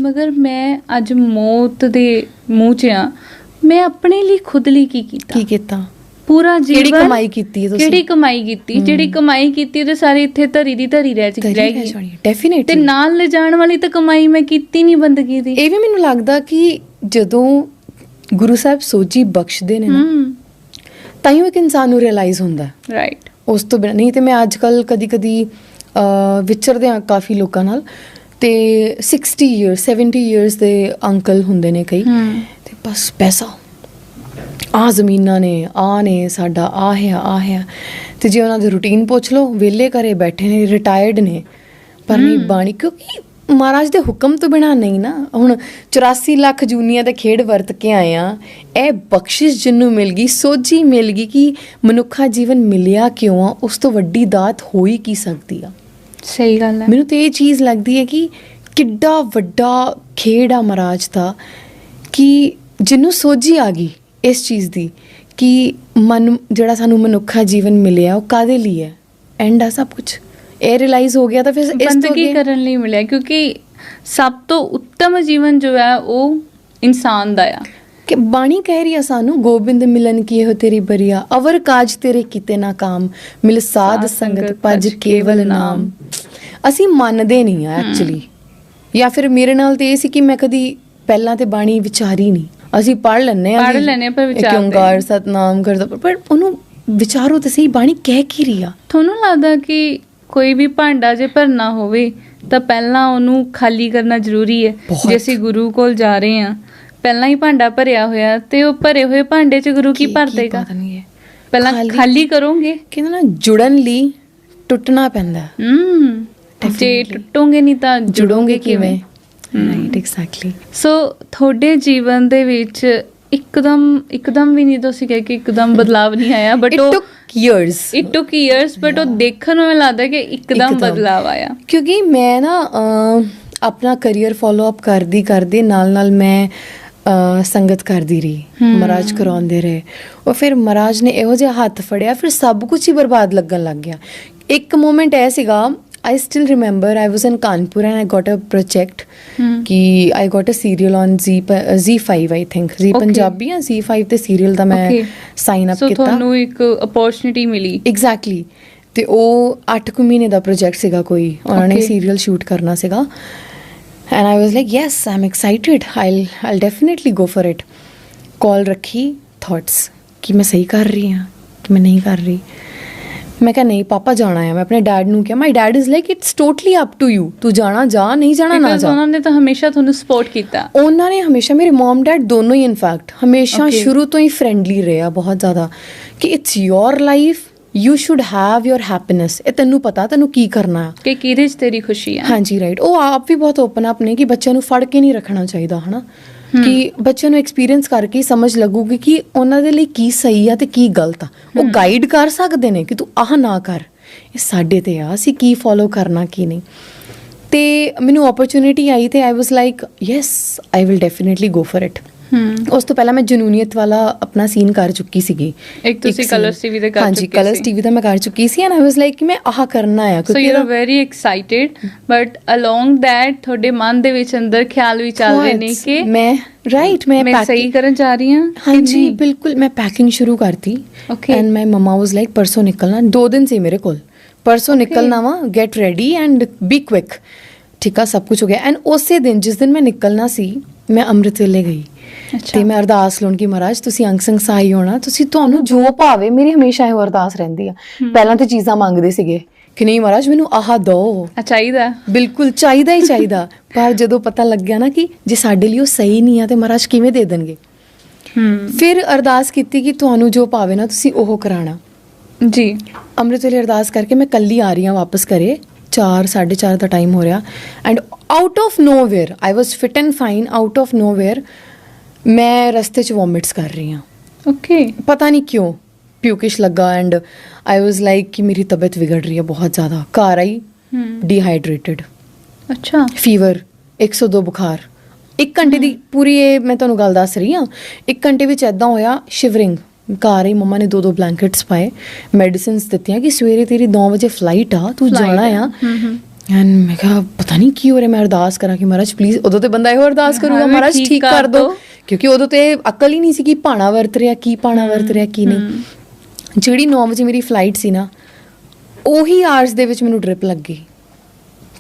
Speaker 1: ਮਗਰ ਮੈਂ ਅੱਜ ਮੌਤ ਦੇ ਮੂੰਹ 'ਚ ਆ। ਮੈਂ ਆਪਣੇ ਲਈ ਖੁਦ ਲਈ ਕੀ ਕੀਤਾ?
Speaker 3: ਕੀ ਕੀਤਾ?
Speaker 1: ਪੂਰਾ ਜੀਵਨ
Speaker 3: ਕਿਹੜੀ ਕਮਾਈ ਕੀਤੀ ਤੁਸੀਂ?
Speaker 1: ਕਿਹੜੀ ਕਮਾਈ ਕੀਤੀ? ਜਿਹੜੀ ਕਮਾਈ ਕੀਤੀ ਉਹਦੇ ਸਾਰੇ ਇੱਥੇ ਧਰੀ ਦੀ ਧਰੀ ਰਹਿ ਚ- ਰਹਿ ਗਈ। ਤੇ
Speaker 3: ਡੈਫੀਨਿਟਲੀ
Speaker 1: ਨਾਲ ਲੈ ਜਾਣ ਵਾਲੀ ਤਾਂ ਕਮਾਈ ਮੈਂ ਕੀਤੀ ਨਹੀਂ ਬੰਦਗੀ ਦੀ।
Speaker 3: ਇਹ ਵੀ ਮੈਨੂੰ ਲੱਗਦਾ ਕਿ ਜਦੋਂ ਗੁਰੂ ਸਾਹਿਬ ਸੋਝੀ ਬਖਸ਼ਦੇ ਨੇ ਨਾ ਤਾਂ ਹੀ ਉਹ ਇੱਕ ਇਨਸਾਨ ਨੂੰ ਰਿਅਲਾਈਜ਼ ਹੁੰਦਾ।
Speaker 1: ਰਾਈਟ
Speaker 3: ਉਸ ਤੋਂ ਬਿਨਾਂ ਨਹੀਂ ਤੇ ਮੈਂ ਅੱਜ ਕੱਲ ਕਦੀ ਕਦੀ ਵਿਚਰਦੇ ਆ ਕਾਫੀ ਲੋਕਾਂ ਨਾਲ ਤੇ 60 ਇਅਰਸ 70 ਇਅਰਸ ਦੇ ਅੰਕਲ ਹੁੰਦੇ ਨੇ ਕਈ ਤੇ ਬਸ ਪੈਸਾ। ਆ ਜ਼ਮੀਨਾਂ ਨੇ ਆ ਨੇ ਸਾਡਾ ਆ ਹੈ ਆ ਹੈ। ਤੇ ਜੇ ਉਹਨਾਂ ਦੇ ਰੂਟੀਨ ਪੁੱਛ ਲਓ ਵਿਹਲੇ ਘਰੇ ਬੈਠੇ ਨੇ ਰਿਟਾਇਰਡ ਨੇ ਪਰ ਨਹੀਂ ਬਾਣੀ ਕਿਉਂਕਿ ਮਹਾਰਾਜ ਦੇ ਹੁਕਮ ਤੋਂ ਬਿਨਾ ਨਹੀਂ ਨਾ ਹੁਣ 84 ਲੱਖ ਜੂਨੀਆਂ ਦੇ ਖੇਡ ਵਰਤ ਕੇ ਆਏ ਆ ਇਹ ਬਖਸ਼ਿਸ਼ ਜਿੰਨੂੰ ਮਿਲ ਗਈ ਸੋਝੀ ਮਿਲ ਗਈ ਕਿ ਮਨੁੱਖਾ ਜੀਵਨ ਮਿਲਿਆ ਕਿਉਂ ਆ ਉਸ ਤੋਂ ਵੱਡੀ ਦਾਤ ਹੋ ਹੀ ਕੀ ਸਕਦੀ ਆ?
Speaker 1: ਸਹੀ ਗੱਲ ਹੈ।
Speaker 3: ਮੈਨੂੰ ਤੇ ਇਹ ਚੀਜ਼ ਲੱਗਦੀ ਹੈ ਕਿ ਕਿੱਡਾ ਵੱਡਾ ਖੇਡ ਆ ਮਹਾਰਾਜ ਦਾ ਕਿ ਜਿਹਨੂੰ ਸੋਝੀ ਆ ਗਈ ਇਸ ਚੀਜ਼ ਦੀ ਕਿ ਮਨ ਜਿਹੜਾ ਸਾਨੂੰ ਮਨੁੱਖਾ ਜੀਵਨ ਮਿਲਿਆ ਉਹ ਕਾਦੇ ਲਈ ਹੈ? ਐਂਡ ਆ ਸਭ ਕੁਝ ਇਹ ਰਿਅਲਾਈਜ਼ ਹੋ ਗਿਆ ਤਾਂ ਫਿਰ ਇਸ ਤੋਂ ਅੱਗੇ
Speaker 1: ਕਰਨ ਲਈ ਮਿਲਿਆ ਕਿਉਂਕਿ ਸਭ ਤੋਂ ਉੱਤਮ ਜੀਵਨ ਜੋ ਹੈ ਉਹ ਇਨਸਾਨ ਦਾ ਆ।
Speaker 3: ਕਿ ਬਾਣੀ ਕਹਿ ਰਹੀ ਆ ਸਾਨੂੰ ਗੋਬਿੰਦ ਮਿਲਨ ਕੀ ਹੋ ਤੇਰੀ ਬਰੀਆ ਅਵਰ ਕਾਜ ਤੇਰੇ ਕੀਤੇ ਨਾ ਕਾਮ ਮਿਲ ਸਾਧ ਸੰਗਤ ਭਜ ਕੇਵਲ ਨਾਮ। ਅਸੀਂ ਮੰਨਦੇ ਨਹੀਂ ਆ ਐਕਚੁਅਲੀ ਜਾਂ ਫਿਰ ਮੇਰੇ ਨਾਲ ਤੇ ਇਹ ਸੀ ਕਿ ਮੈਂ ਕਦੀ ਪਹਿਲਾਂ ਤੇ ਬਾਣੀ ਵਿਚਾਰੀ ਨਹੀਂ। ਅਸੀਂ ਪੜ੍ਹ ਲੈਂਦੇ ਆ
Speaker 1: ਪੜ੍ਹ ਲੈਂਦੇ ਹਾਂ, ਪਰ ਵਿਚਾਰਦੇ
Speaker 3: ਕਿਉਂ ਓੰਕਾਰ ਸਤਨਾਮ ਕਰਦਾ ਪਰ ਉਹਨੂੰ ਵਿਚਾਰੋ ਤੇ ਸਹੀ ਬਾਣੀ ਕਹਿ ਕੀ ਰਹੀ ਆ?
Speaker 1: ਤੁਹਾਨੂੰ ਲੱਗਦਾ ਕਿ ਕੋਈ ਵੀ ਭਾਂਡਾ ਜੇ ਭਰਨਾ ਹੋਵੇ ਤਾਂ ਪਹਿਲਾਂ ਉਹਨੂੰ ਖਾਲੀ ਕਰਨਾ ਜ਼ਰੂਰੀ ਹੈ। ਜੇ ਅਸੀਂ ਗੁਰੂ ਕੋਲ ਜਾ ਰਹੇ ਹਾਂ ਪਹਿਲਾਂ ਹੀ ਭਾਂਡਾ ਭਰਿਆ ਹੋਇਆ ਤੇ ਉਹ ਭਰੇ ਹੋਏ ਭਾਂਡੇ 'ਚ ਗੁਰੂ ਕੀ ਭਰ ਦੇਗਾ?
Speaker 3: ਹੈ
Speaker 1: ਪਹਿਲਾਂ
Speaker 3: ਖਾਲੀ-
Speaker 1: ਕਰੋਗੇ?
Speaker 3: ਕਹਿੰਦਾ ਨਾ ਜੁੜਨ ਲਈ ਟੁੱਟਣਾ ਪੈਂਦਾ।
Speaker 1: ਹਮ ਜੇ. ਟੁੱਟੋਗੇ ਨਹੀਂ ਤਾਂ
Speaker 3: ਜੁੜੋਗੇ ਕਿਵੇਂ? ਰਾਈਟ ਐਗਜ਼ੈਕਟਲੀ
Speaker 1: ਸੋ ਤੁਹਾਡੇ ਜੀਵਨ ਦੇ ਵਿੱਚ ਇੱਕਦਮ ਇੱਕਦਮ ਵੀ ਨਹੀਂ ਤੁਸੀਂ ਕਹਿ ਕਿ ਇੱਕਦਮ ਬਦਲਾਵ ਨਹੀਂ ਆਇਆ ਬਟ
Speaker 3: ਇਟ
Speaker 1: ਉਹ
Speaker 3: took years
Speaker 1: it took years but ਉਹ ਦੇਖਣ ਨੂੰ ਲੱਗਦਾ ਕਿ ਇੱਕਦਮ। ਬਦਲਾਵ ਆਇਆ।
Speaker 3: ਕਿਉਂਕਿ ਮੈਂ ਨਾ ਆਪਣਾ ਕੈਰੀਅਰ ਫਾਲੋ ਅਪ ਕਰਦੀ ਕਰਦੀ ਨਾਲ ਨਾਲ ਮੈਂ ਸੰਗਤ ਕਰਦੀ ਰਹੀ। ਮਹਾਰਾਜ ਕਰਾਉਂਦੇ ਰਹੇ। ਉਹ ਫਿਰ ਮਹਾਰਾਜ ਨੇ ਇਹੋ ਜਿਹਾ ਹੱਥ ਫੜਿਆ ਫਿਰ ਸਭ ਕੁਝ ਹੀ ਬਰਬਾਦ ਲੱਗਣ ਲੱਗ ਗਿਆ। ਇੱਕ ਮੂਮੈਂਟ ਐ ਸੀਗਾ I still remember I was in Kanpur and I got a project
Speaker 1: ਹਮ।
Speaker 3: ਕਿ I got a serial on Z ਪ- Z5 I think. Z. Punjabi ਜਾਂ Z5 ਤੇ ਸੀਰੀਅਲ ਦਾ ਮੈਂ
Speaker 1: Okay.
Speaker 3: ਸਾਈਨ ਅਪ
Speaker 1: ਸੋ
Speaker 3: ਕੀਤਾ
Speaker 1: ਤੁਹਾਨੂੰ ਇੱਕ ਅਪੋਰਚੁਨਿਟੀ ਮਿਲੀ
Speaker 3: ਐਗਜ਼ੈਕਟਲੀ ਤੇ ਉਹ 8 ਕੁ ਮਹੀਨੇ ਦਾ ਪ੍ਰੋਜੈਕਟ ਸੀਗਾ ਕੋਈ ਉਹਨਾਂ ਨੇ. ਸੀਰੀਅਲ ਸ਼ੂਟ ਕਰਨਾ ਸੀਗਾ and I was like yes I am excited I'll I'll definitely go for it call ਰੱਖੀ ਥਾਟਸ ਕਿ ਮੈਂ ਸਹੀ ਕਰ ਰਹੀ ਹਾਂ ਕਿ ਮੈਂ ਨਹੀਂ ਕਰ ਰਹੀ ਮੈਂ ਕਿਹਾ ਨਹੀਂ ਪਾਪਾ ਜਾਣਾ ਹੈ ਮੈਂ ਆਪਣੇ ਡੈਡ ਨੂੰ ਕਿਹਾ my dad is like it's totally up to you ਤੂੰ ਜਾਣਾ ਜਾ ਨਹੀਂ ਜਾਣਾ ਨਾ
Speaker 1: ਬਿਕਾਜ਼
Speaker 3: ਜਾ।
Speaker 1: ਉਹਨਾਂ ਨੇ ਤਾਂ ਹਮੇਸ਼ਾ ਤੁਹਾਨੂੰ ਸਪੋਰਟ ਕੀਤਾ।
Speaker 3: ਉਹਨਾਂ ਨੇ ਹਮੇਸ਼ਾ ਮੇਰੇ ਮਮ ਡੈਡ ਦੋਨੋਂ ਹੀ ਇਨਫੈਕਟ ਹਮੇਸ਼ਾ
Speaker 1: Okay.
Speaker 3: ਸ਼ੁਰੂ ਤੋਂ ਹੀ ਫ੍ਰੈਂਡਲੀ ਰਿਹਾ ਬਹੁਤ ਜ਼ਿਆਦਾ ਕਿ it's your life you should have your happiness ਇਹ ਤੈਨੂੰ ਪਤਾ ਤੈਨੂੰ ਕੀ ਕਰਨਾ ਹੈ
Speaker 1: ਕਿ ਕਿਹਦੇ 'ਚ ਤੇਰੀ ਖੁਸ਼ੀ ਆ।
Speaker 3: ਹਾਂਜੀ ਰਾਈਟ ਉਹ ਆਪ ਵੀ ਬਹੁਤ ਓਪਨ ਅਪ ਨੇ ਕਿ ਬੱਚਿਆਂ ਨੂੰ ਫੜ ਕੇ ਨਹੀਂ ਰੱਖਣਾ ਚਾਹੀਦਾ ਹਨਾ? ਕਿ ਬੱਚਿਆਂ ਨੂੰ ਐਕਸਪੀਰੀਅੰਸ ਕਰਕੇ ਸਮਝ ਲੱਗੂਗੀ ਕਿ ਉਹਨਾਂ ਦੇ ਲਈ ਕੀ ਸਹੀ ਆ ਤੇ ਕੀ ਗਲਤ ਆ। ਉਹ ਗਾਈਡ ਕਰ ਸਕਦੇ ਨੇ ਕਿ ਤੂੰ ਆਹ ਨਾ ਕਰ। ਇਹ ਸਾਡੇ ਤੇ ਆ ਅਸੀਂ ਕੀ ਫੋਲੋ ਕਰਨਾ ਕੀ ਨਹੀਂ। ਤੇ ਮੈਨੂੰ ਓਪਰਚੁਨਿਟੀ ਆਈ ਤੇ I was like yes I will definitely go for
Speaker 1: it
Speaker 3: ਉਸ ਤੋਂ ਪਹਿਲਾਂ ਮੈਂ ਜਨੂਨੀਅਤ ਵਾਲਾ ਆਪਣਾ ਸੀਨ ਕਰ ਚੁੱਕੀ ਸੀਗੀ
Speaker 1: ਇੱਕ ਤੁਸੀਂ
Speaker 3: scene।
Speaker 1: Colours TV ਤੇ ਕਰ
Speaker 3: ਹਾਂਜੀ
Speaker 1: ਚੁੱਕੇ
Speaker 3: ਕਲਰਸ
Speaker 1: ਸੀ।
Speaker 3: ਟੀਵੀ ਦਾ ਮੈਂ ਕਰ ਚੁੱਕੀ ਸੀ ਐਂਡ ਆਈ ਵਾਸ ਲਾਈਕ ਕਿ ਮੈਂ ਆਹ ਕਰਨਾ ਆ
Speaker 1: ਸੋ ਯੂ
Speaker 3: ਇਹਦਾ-
Speaker 1: are very excited but along that ਤੁਹਾਡੇ ਮਨ ਦੇ ਵਿੱਚ ਅੰਦਰ ਖਿਆਲ ਵੀ ਚੱਲ ਰਹੇ ਨੇ
Speaker 3: Thoughts,
Speaker 1: ਕਿ
Speaker 3: ਮੈਂ ਰਾਈਟ ਮੈਂ
Speaker 1: ਮੈਂ
Speaker 3: pack-
Speaker 1: ਸਹੀ ਕਰਨ ਜਾ ਰਹੀ ਹਾਂ ਕਿ
Speaker 3: ਹਾਂਜੀ
Speaker 1: ਨਹੀਂ?
Speaker 3: ਬਿਲਕੁਲ ਮੈਂ ਪੈਕਿੰਗ ਸ਼ੁਰੂ ਕਰਤੀ
Speaker 1: Okay.
Speaker 3: And my mama was like ਪਰਸੋਂ ਨਿਕਲਣਾ ਦੋ ਦਿਨ ਸੀ ਮੇਰੇ ਕੋਲ ਪਰਸੋਂ ਨਿਕਲਣਾ ਵਾ get ready and be quick ਠੀਕ ਆ ਸਭ ਕੁਝ ਹੋ ਗਿਆ ਐਂਡ ਉਸੇ ਦਿਨ ਜਿਸ ਦਿਨ ਮੈਂ ਨਿਕਲਣਾ ਸੀ ਮੈਂ ਅੰਮ੍ਰਿਤ ਵੇਲੇ ਗਈ। ਤੇ ਮੈਂ ਅਰਦਾਸ ਲਾਉਣ ਕੀ ਮਹਾਰਾਜ ਤੁਸੀਂ ਅੰਗ ਸੰਗ ਸਹਾਈ ਹੋਣਾ ਤੁਸੀਂ ਤੁਹਾਨੂੰ ਜੋ ਭਾਵੇ ਮੇਰੀ ਹਮੇਸ਼ਾ ਇਹ ਅਰਦਾਸ ਰਹਿੰਦੀ ਆ। ਪਹਿਲਾਂ ਤੇ ਚੀਜ਼ਾਂ ਮੰਗਦੇ ਸੀਗੇ ਕਿ ਨਹੀਂ ਮਹਾਰਾਜ ਮੈਨੂੰ ਆਹ ਦੋ।
Speaker 1: ਚਾਹੀਦਾ।
Speaker 3: ਬਿਲਕੁਲ ਚਾਹੀਦਾ ਹੀ ਚਾਹੀਦਾ। ਪਰ ਜਦੋਂ ਪਤਾ ਲੱਗਿਆ ਨਾ ਕਿ ਜੇ ਸਾਡੇ ਲਈ ਉਹ ਸਹੀ ਨਹੀਂ ਆ ਤੇ ਮਹਾਰਾਜ ਕਿਵੇਂ ਦੇ ਦੇਣਗੇ?
Speaker 1: ਹਮ
Speaker 3: ਫਿਰ ਅਰਦਾਸ ਕੀਤੀ ਕਿ ਤੁਹਾਨੂੰ ਜੋ ਭਾਵੇ ਨਾ ਤੁਸੀਂ ਉਹ ਕਰਾਣਾ।
Speaker 1: ਜੀ।
Speaker 3: ਅੰਮ੍ਰਿਤ ਵੇਲੇ ਅਰਦਾਸ ਕਰਕੇ ਮੈਂ ਕੱਲੀ ਆ ਰਹੀ ਹਾਂ ਵਾਪਸ ਘਰੇ। 4 4:30 ਦਾ ਟਾਈਮ ਹੋ ਰਿਹਾ। And out of nowhere I was fit and fine out of nowhere ਮੈਂ ਰਸਤੇ 'ਚ ਵੋਮਿਟਸ ਕਰ ਰਹੀ ਹਾਂ।
Speaker 1: ਓਕੇ
Speaker 3: ਪਤਾ ਨਹੀਂ ਕਿਉਂ ਪਿਊਕਿਸ਼ ਲੱਗਾ ਐਂਡ ਆਈ ਵਾਸ ਲਾਈਕ ਕਿ ਮੇਰੀ ਤਬੀਅਤ ਵਿਗੜ ਰਹੀ ਹੈ ਬਹੁਤ ਜ਼ਿਆਦਾ। ਘਰ ਆਈ
Speaker 1: ਹਮ
Speaker 3: ਡੀਹਾਈਡਰੇਟਡ
Speaker 1: ਅੱਛਾ।
Speaker 3: ਫੀਵਰ 102 ਬੁਖਾਰ। ਇੱਕ ਘੰਟੇ ਦੀ ਪੂਰੀ ਇਹ ਮੈਂ ਤੁਹਾਨੂੰ ਗੱਲ ਦੱਸ ਰਹੀ ਹਾਂ ਇੱਕ ਘੰਟੇ ਵਿੱਚ ਐਦਾਂ ਹੋਇਆ ਸ਼ਿਵਰਿੰਗ ਘਰ ਹੀ ਮੰਮਾ ਨੇ ਦੋ ਦੋ ਬਲੈਂਕਟਸ ਪਾਏ ਮੈਡੀਸਿਨਸ ਦਿੱਤੀਆਂ ਕਿ ਸਵੇਰੇ ਤੇਰੀ 9 ਵਜੇ ਫਲਾਈਟ ਆ ਤੂੰ ਜਾਣਾ
Speaker 1: ਆ।
Speaker 3: ਐਨ ਮੈਂ ਕਿਹਾ ਪਤਾ ਨਹੀਂ ਕੀ ਹੋ ਰਿਹਾ ਮੈਂ ਅਰਦਾਸ ਕਰਾਂ ਕਿ ਮਹਾਰਾਜ ਪਲੀਜ਼ ਉਦੋਂ ਤੇ ਬੰਦਾ ਇਹੋ ਅਰਦਾਸ ਕਰੂਗਾ ਮਹਾਰਾਜ
Speaker 1: ਠੀਕ ਕਰ। ਦਿਓ
Speaker 3: ਕਿਉਂਕਿ ਉਦੋਂ ਤੇ ਅਕਲ ਹੀ ਨਹੀਂ ਸੀ ਕਿ ਪਾਣਾ ਵਰਤ ਰਿਹਾ ਕੀ ਪਾਣਾ ਵਰਤ ਰਿਹਾ ਕੀ ਨਹੀਂ। ਜਿਹੜੀ 9 ਵਜੇ ਮੇਰੀ ਫਲਾਈਟ ਸੀ ਨਾ ਉਹੀ ਆਰਸ ਦੇ ਵਿੱਚ ਮੈਨੂੰ ਡ੍ਰਿਪ ਲੱਗ ਗਈ।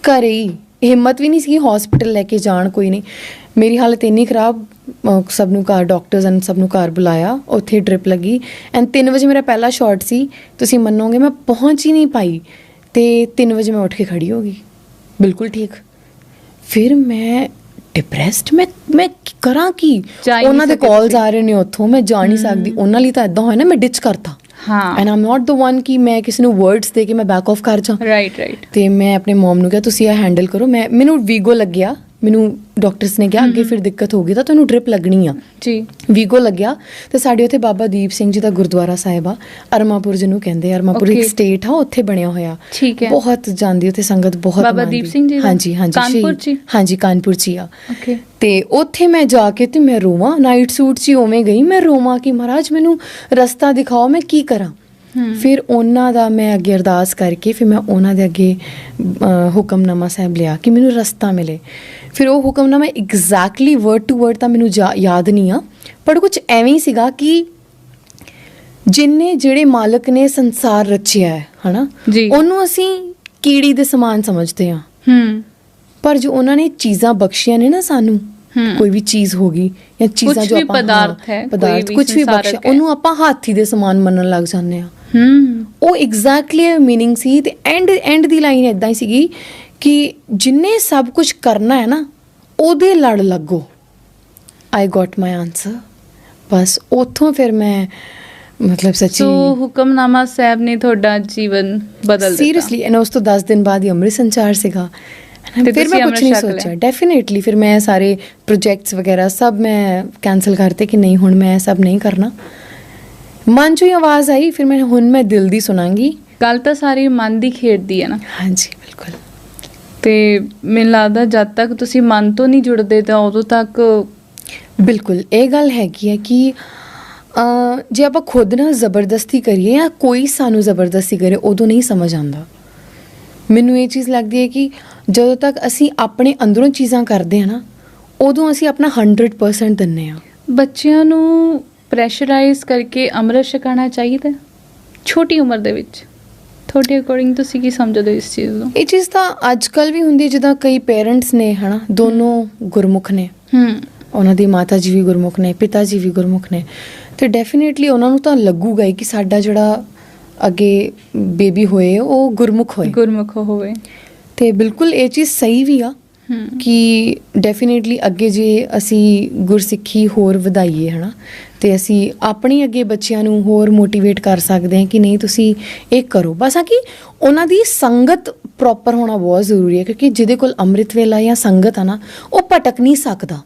Speaker 3: ਘਰੇ ਹੀ। ਹਿੰਮਤ ਵੀ ਨਹੀਂ ਸੀ ਹਸਪੀਟਲ ਲੈ ਕੇ ਜਾਣ ਕੋਈ ਨਹੀਂ। ਮੇਰੀ ਹਾਲਤ ਇੰਨੀ ਖਰਾਬ ਸਭ ਨੂੰ ਘਰ ਡਾਕਟਰਸ ਐਂਡ ਸਭ ਨੂੰ ਘਰ ਬੁਲਾਇਆ ਉੱਥੇ ਡ੍ਰਿਪ ਲੱਗੀ। ਐਂਡ 3 ਵਜੇ ਮੇਰਾ ਪਹਿਲਾ ਸ਼ਾਟ ਸੀ। ਤੁਸੀਂ ਮੰਨੋਗੇ ਮੈਂ ਪਹੁੰਚ ਹੀ ਨਹੀਂ ਪਾਈ। ਤੇ 3 ਵਜੇ ਮੈਂ ਉੱਠ ਕੇ ਖੜੀ ਹੋ ਗਈ। ਬਿਲਕੁਲ ਠੀਕ। ਫਿਰ ਮੈਂ ਡਿਪਰੈਸਡ ਮੈਂ ਮੈਂ ਕਰਾਂ ਕੀ? ਉਹਨਾਂ ਦੇ ਕਾਲਸ। ਆ ਰਹੇ ਨੇ ਉੱਥੋਂ ਮੈਂ ਜਾ ਨਹੀਂ ਸਕਦੀ। ਉਹਨਾਂ ਲਈ ਤਾਂ ਇਦਾਂ ਹੋਇਆ ਨਾ ਮੈਂ ਡਿਚ ਕਰਤਾ।
Speaker 1: ਹਾਂ।
Speaker 3: And Aam not the one ਕਿ ਮੈਂ ਕਿਸੇ ਨੂੰ ਵਰਡਸ ਦੇ ਕੇ ਮੈਂ ਬੈਕ ਆਫ ਕਰ ਜਾ
Speaker 1: ਰਾਈਟ ਰਾਈਟ
Speaker 3: ਤੇ ਮੈਂ ਆਪਣੇ ਮਮ ਨੂੰ ਕਿਹਾ ਤੁਸੀਂ ਇਹ ਹੈਂਡਲ ਕਰੋ। ਮੈਂ ਮੈਨੂੰ ਵੀਗੋ ਲੱਗਿਆ। ਮੈਨੂੰ ਡਾਕਟਰਸ ਨੇ ਕਿਹਾ ਅੱਗੇ ਫਿਰ ਦਿੱਕਤ ਹੋਗੀ ਤਾਂ ਤੁਹਾਨੂੰ ਡ੍ਰਿਪ ਲੱਗਣੀ ਆ
Speaker 1: ਜੀ
Speaker 3: ਵੀਗੋ ਲੱਗਿਆ ਤੇ ਸਾਡੇ ਉੱਥੇ ਬਾਬਾ ਦੀਪ ਸਿੰਘ ਜੀ ਦਾ ਗੁਰਦੁਆਰਾ ਸਾਹਿਬ ਆ ਅਰਮਾਪੁਰ ਜਿਹਨੂੰ ਕਹਿੰਦੇ ਆ ਅਰਮਾਪੁਰ ਇੱਕ
Speaker 1: Okay.
Speaker 3: ਸਟੇਟ ਆ ਉੱਥੇ ਬਣਿਆ ਹੋਇਆ
Speaker 1: ਠੀਕ ਹੈ।
Speaker 3: ਬਹੁਤ ਜਾਂਦੀ ਉੱਥੇ ਸੰਗਤ ਬਹੁਤ
Speaker 1: ਬਾਬਾ
Speaker 3: ਮੰਨਦੀ।
Speaker 1: ਦੀਪ ਸਿੰਘ ਜੀ ਦਾ?
Speaker 3: ਹਾਂਜੀ ਹਾਂਜੀ
Speaker 1: ਕਾਨਪੁਰ
Speaker 3: ਸ਼ਹੀਦ-
Speaker 1: ਚ ਹੀ?
Speaker 3: ਹਾਂਜੀ ਕਾਨਪੁਰ ਚ ਹੀ ਆ
Speaker 1: ਓਕੇ
Speaker 3: ਤੇ ਉੱਥੇ ਮੈਂ ਜਾ ਕੇ ਤੇ ਮੈਂ ਰੋਵਾਂ ਨਾਈਟ ਸੂਟ 'ਚ ਹੀ ਉਵੇਂ ਗਈ ਮੈਂ ਰੋਵਾਂ ਕਿ ਮਹਾਰਾਜ ਮੈਨੂੰ ਰਸਤਾ ਦਿਖਾਓ ਮੈਂ ਕੀ ਕਰਾਂ
Speaker 1: ਹਮ।
Speaker 3: ਫਿਰ ਉਹਨਾਂ ਦਾ ਮੈਂ ਅੱਗੇ ਅਰਦਾਸ ਕਰਕੇ ਫਿਰ ਮੈਂ ਉਹਨਾਂ ਦੇ ਅੱਗੇ ਅ, ਹੁਕਮਨਾਮਾ ਸਾਹਿਬ ਲਿਆ ਕਿ ਮੈਨੂੰ ਰਸਤਾ ਮਿਲੇ ਫਿਰ ਉਹ ਹੁਕਮਨਾਮਾ ਐਗਜ਼ੈਕਟਲੀ ਵਰਡ ਟੂ ਵਰਡ ਤਾਂ ਮੈਨੂੰ ਯਾਦ ਨਹੀਂ ਆ ਪਰ ਕੁਝ ਐਵੇਂ ਹੀ ਸੀਗਾ ਕਿ ਜਿੰਨੇ ਜਿਹੜੇ ਮਾਲਕ ਨੇ ਸੰਸਾਰ ਰਚਿਆ ਹੈ ਹਨਾ। ਉਹਨੂੰ ਅਸੀਂ ਕੀੜੀ ਦੇ ਸਮਾਨ ਸਮਝਦੇ ਹਾਂ
Speaker 1: ਹੂੰ
Speaker 3: ਪਰ ਜੋ ਉਹਨਾਂ ਨੇ ਚੀਜ਼ਾਂ ਬਖਸ਼ੀਆਂ ਨੇ ਨਾ ਸਾਨੂੰ। ਕੋਈ ਵੀ ਚੀਜ਼ ਹੋ ਗਈ ਜਾਂ ਚੀਜ਼ਾਂ ਜੋ ਆਪਾਂ
Speaker 1: ਪਦਾਰਥ
Speaker 3: ਹਾਂ, ਪਦਾਰਥ ਕੁਝ ਵੀ ਬਖਸ਼ਿਆ। ਉਹਨੂੰ ਆਪਾਂ ਹਾਥੀ ਦੇ ਸਮਾਨ ਮੰਨਣ ਲੱਗ ਜਾਂਦੇ ਆ
Speaker 1: ਹੂੰ
Speaker 3: ਉਹ ਐਗਜ਼ੈਕਟਲੀ ਮੀਨਿੰਗ ਸੀ ਤੇ ਐਂਡ ਐਂਡ ਦੀ ਲਾਈਨ ਇਦਾਂ ਹੀ ਸੀਗੀ ਕਿ ਜਿੰਨੇ ਸਭ ਕੁਝ ਕਰਨਾ ਹੈ ਨਾ ਉਹਦੇ ਲੜ ਲੱਗੋ। ਆਈ ਗਾਟ ਮਾਈ ਆਨਸਰ ਬਸ ਉੱਥੋਂ ਫਿਰ ਮੈਂ ਮਤਲਬ ਸੱਚੀ
Speaker 1: ਸੋ ਹੁਕਮਨਾਮਾ ਸਾਹਿਬ ਨੇ ਤੁਹਾਡਾ ਜੀਵਨ ਬਦਲ ਦਿੱਤਾ।
Speaker 3: ਸੀਰੀਅਸਲੀ ਐਂਡ ਉਸ ਤੋਂ 10 ਦਿਨ ਬਾਅਦ ਹੀ ਅੰਮ੍ਰਿਤ ਸੰਚਾਰ ਸੀਗਾ। ਫਿਰ ਮੈਂ ਕੁਝ ਨਹੀਂ? ਸੋਚਿਆ। ਡੈਫੀਨਿਟਲੀ ਫਿਰ ਮੈਂ ਸਾਰੇ ਪ੍ਰੋਜੈਕਟਸ ਵਗੈਰਾ ਸਭ ਮੈਂ ਕੈਨਸਲ ਕਰਤੇ ਕਿ ਨਹੀਂ ਹੁਣ ਮੈਂ ਸਭ ਨਹੀਂ ਕਰਨਾ। ਮਨ ਚੋਂ ਆਵਾਜ਼ ਆਈ ਫਿਰ ਮੈਂ ਹੁਣ ਮੈਂ ਦਿਲ ਦੀ ਸੁਣਾਂਗੀ।
Speaker 1: ਗੱਲ ਤਾਂ ਸਾਰੀ ਮਨ ਦੀ ਖੇਡਦੀ ਹੈ ਨਾ।
Speaker 3: ਹਾਂਜੀ ਬਿਲਕੁਲ।
Speaker 1: ਤੇ ਮੈਨੂੰ ਲੱਗਦਾ ਜਦ ਤੱਕ ਤੁਸੀਂ ਮਨ ਤੋਂ ਨਹੀਂ ਜੁੜਦੇ ਤਾਂ ਉਦੋਂ ਤੱਕ
Speaker 3: ਬਿਲਕੁਲ ਇਹ ਗੱਲ ਹੈਗੀ ਹੈ ਕਿ ਜੇ ਆਪਾਂ ਖੁਦ ਨਾਲ ਜ਼ਬਰਦਸਤੀ ਕਰੀਏ ਜਾਂ ਕੋਈ ਸਾਨੂੰ ਜ਼ਬਰਦਸਤੀ ਕਰੇ ਉਦੋਂ ਨਹੀਂ ਸਮਝ ਆਉਂਦਾ ਮੈਨੂੰ ਇਹ ਚੀਜ਼ ਲੱਗਦੀ ਹੈ ਕਿ ਜਦੋਂ ਤੱਕ ਅਸੀਂ ਆਪਣੇ ਅੰਦਰੋਂ ਚੀਜ਼ਾਂ ਕਰਦੇ ਹਾਂ ਨਾ ਉਦੋਂ ਅਸੀਂ ਆਪਣਾ 100% ਦਿੰਨੇ ਆ
Speaker 1: ਬੱਚਿਆਂ ਨੂੰ ਪ੍ਰੈਸ਼ਰਾਈਜ਼ ਕਰਕੇ ਅੰਮ੍ਰਿਤ ਛਕਾਉਣਾ ਚਾਹੀਦਾ? ਛੋਟੀ ਉਮਰ ਦੇ ਵਿੱਚ ਤੁਹਾਡੇ ਅਕੋਰਡਿੰਗ ਤੁਸੀਂ ਕੀ ਸਮਝਦੇ ਹੋ ਇਸ ਚੀਜ਼ ਨੂੰ?
Speaker 3: ਇਹ ਚੀਜ਼ ਤਾਂ ਅੱਜ ਕੱਲ ਵੀ ਹੁੰਦੀ ਜਿੱਦਾਂ ਕਈ ਪੇਰੈਂਟਸ ਨੇ ਹਨਾ ਦੋਨੋਂ ਗੁਰਮੁਖ ਨੇ।
Speaker 1: ਹੂੰ।
Speaker 3: ਉਹਨਾਂ ਦੀ ਮਾਤਾ ਜੀ ਵੀ ਗੁਰਮੁਖ ਨੇ ਪਿਤਾ ਜੀ ਵੀ ਗੁਰਮੁਖ ਨੇ। ਤੇ ਡੈਫੀਨਿਟਲੀ ਉਹਨਾਂ ਨੂੰ ਤਾਂ ਲੱਗੂਗਾ ਕਿ ਸਾਡਾ ਜਿਹੜਾ ਅੱਗੇ ਬੇਬੀ ਹੋਏ ਉਹ ਗੁਰਮੁਖ ਹੋਏ।
Speaker 1: ਗੁਰਮੁਖ ਹੋਵੇ।
Speaker 3: ਤੇ ਬਿਲਕੁਲ ਇਹ ਚੀਜ਼ ਸਹੀ ਵੀ ਆ ਕਿ ਡੈਫੀਨਿਟਲੀ ਅੱਗੇ ਜੇ ਅਸੀਂ ਗੁਰਸਿੱਖੀ ਹੋਰ ਵਧਾਈਏ ਹਨਾ ਤੇ ਅਸੀਂ ਆਪਣੀ ਅੱਗੇ ਬੱਚਿਆਂ ਨੂੰ ਹੋਰ ਮੋਟੀਵੇਟ ਕਰ ਸਕਦੇ ਹਾਂ ਕਿ ਨਹੀਂ, ਤੁਸੀਂ ਇਹ ਕਰੋ। ਬਸ ਆ ਕਿ ਉਹਨਾਂ ਦੀ ਸੰਗਤ ਪ੍ਰੋਪਰ ਹੋਣਾ ਬਹੁਤ ਜ਼ਰੂਰੀ ਹੈ, ਕਿਉਂਕਿ ਜਿਹਦੇ ਕੋਲ ਅੰਮ੍ਰਿਤ ਵੇਲਾ ਜਾਂ ਸੰਗਤ ਆ ਨਾ, ਉਹ ਭਟਕ ਨਹੀਂ ਸਕਦਾ।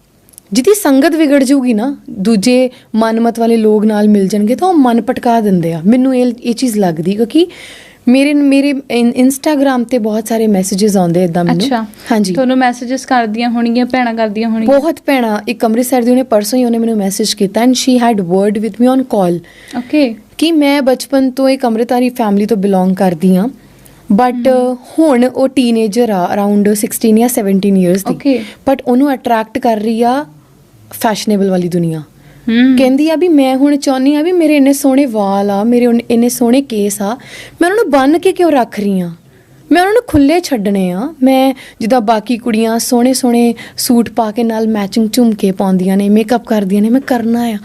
Speaker 3: ਜਿਹਦੀ ਸੰਗਤ ਵਿਗੜ ਜੂਗੀ ਨਾ, ਦੂਜੇ ਮਨਮਤ ਵਾਲੇ ਲੋਕ ਨਾਲ ਮਿਲ ਜਾਣਗੇ ਤਾਂ ਉਹ ਮਨ ਭਟਕਾ ਦਿੰਦੇ ਆ। ਮੈਨੂੰ ਇਹ ਇਹ ਚੀਜ਼ ਲੱਗਦੀ ਕਿਉਂਕਿ ਮੇਰੇ ਮੇਰੇ ਇੰਸਟਾਗ੍ਰam ਤੇ ਬਹੁਤ ਸਾਰੇ ਮੈਸੇजेस ਆਉਂਦੇ ਇਦਾਂ ਮੈਨੂੰ।
Speaker 1: ਅੱਛਾ।
Speaker 3: ਹਾਂਜੀ।
Speaker 1: ਤੁਹਾਨੂੰ ਮੈਸੇजेस ਕਰਦੀਆਂ ਹੋਣਗੀਆਂ ਭੈਣਾ ਕਰਦੀਆਂ ਹੋਣਗੀਆਂ?
Speaker 3: ਬਹੁਤ ਭੈਣਾ। ਇੱਕ ਅੰਮ੍ਰਿਤਸਰ ਦੀ ਉਹਨੇ ਪਰਸੋਂ ਹੀ ਉਹਨੇ ਮੈਨੂੰ ਮੈਸੇਜ ਕੀਤਾ and she had word with me on call
Speaker 1: okay
Speaker 3: ਕਿ ਮੈਂ ਬਚਪਨ ਤੋਂ ਇੱਕ ਅੰਮ੍ਰਿਤਾਰੀ ਫੈਮਿਲੀ ਤੋਂ ਬਿਲੋਂਗ ਕਰਦੀ ਆ ਬਟ ਹੁਣ ਉਹ ਟੀਨੇਜਰ ਆ ਅਰਾਊਂਡ 16 ਜਾਂ 17 ਇਅਰਸ ਦੀ। ਬਟ ਉਹਨੂੰ ਅਟਰੈਕਟ ਕਰ ਰਹੀ ਆ ਫੈਸ਼ਨੇਬਲ ਵਾਲੀ ਦੁਨੀਆ। ਕਹਿੰਦੀ ਆ ਵੀ ਮੈਂ ਹੁਣ ਚਾਹੁੰਦੀ ਆ ਵੀ ਮੇਰੇ ਇੰਨੇ ਸੋਹਣੇ ਵਾਲ ਆ ਮੇਰੇ ਇੰਨੇ ਸੋਹਣੇ ਕੇਸ ਆ ਮੈਂ ਉਹਨਾਂ ਨੂੰ ਬੰਨ ਕੇ ਕਿਉਂ ਰੱਖ ਰਹੀ ਆ? ਮੈਂ ਉਹਨਾਂ ਨੂੰ ਖੁੱਲੇ ਛੱਡਣੇ ਆ। ਮੈਂ ਜਿੱਦਾਂ ਬਾਕੀ ਕੁੜੀਆਂ ਸੋਹਣੇ ਸੋਹਣੇ ਸੂਟ ਪਾ ਕੇ ਨਾਲ ਮੈਚਿੰਗ ਝੁਮਕੇ ਪਾਉਂਦੀਆਂ ਨੇ ਮੇਕਅਪ ਕਰਦੀਆਂ ਨੇ ਮੈਂ ਕਰਨਾ ਆ।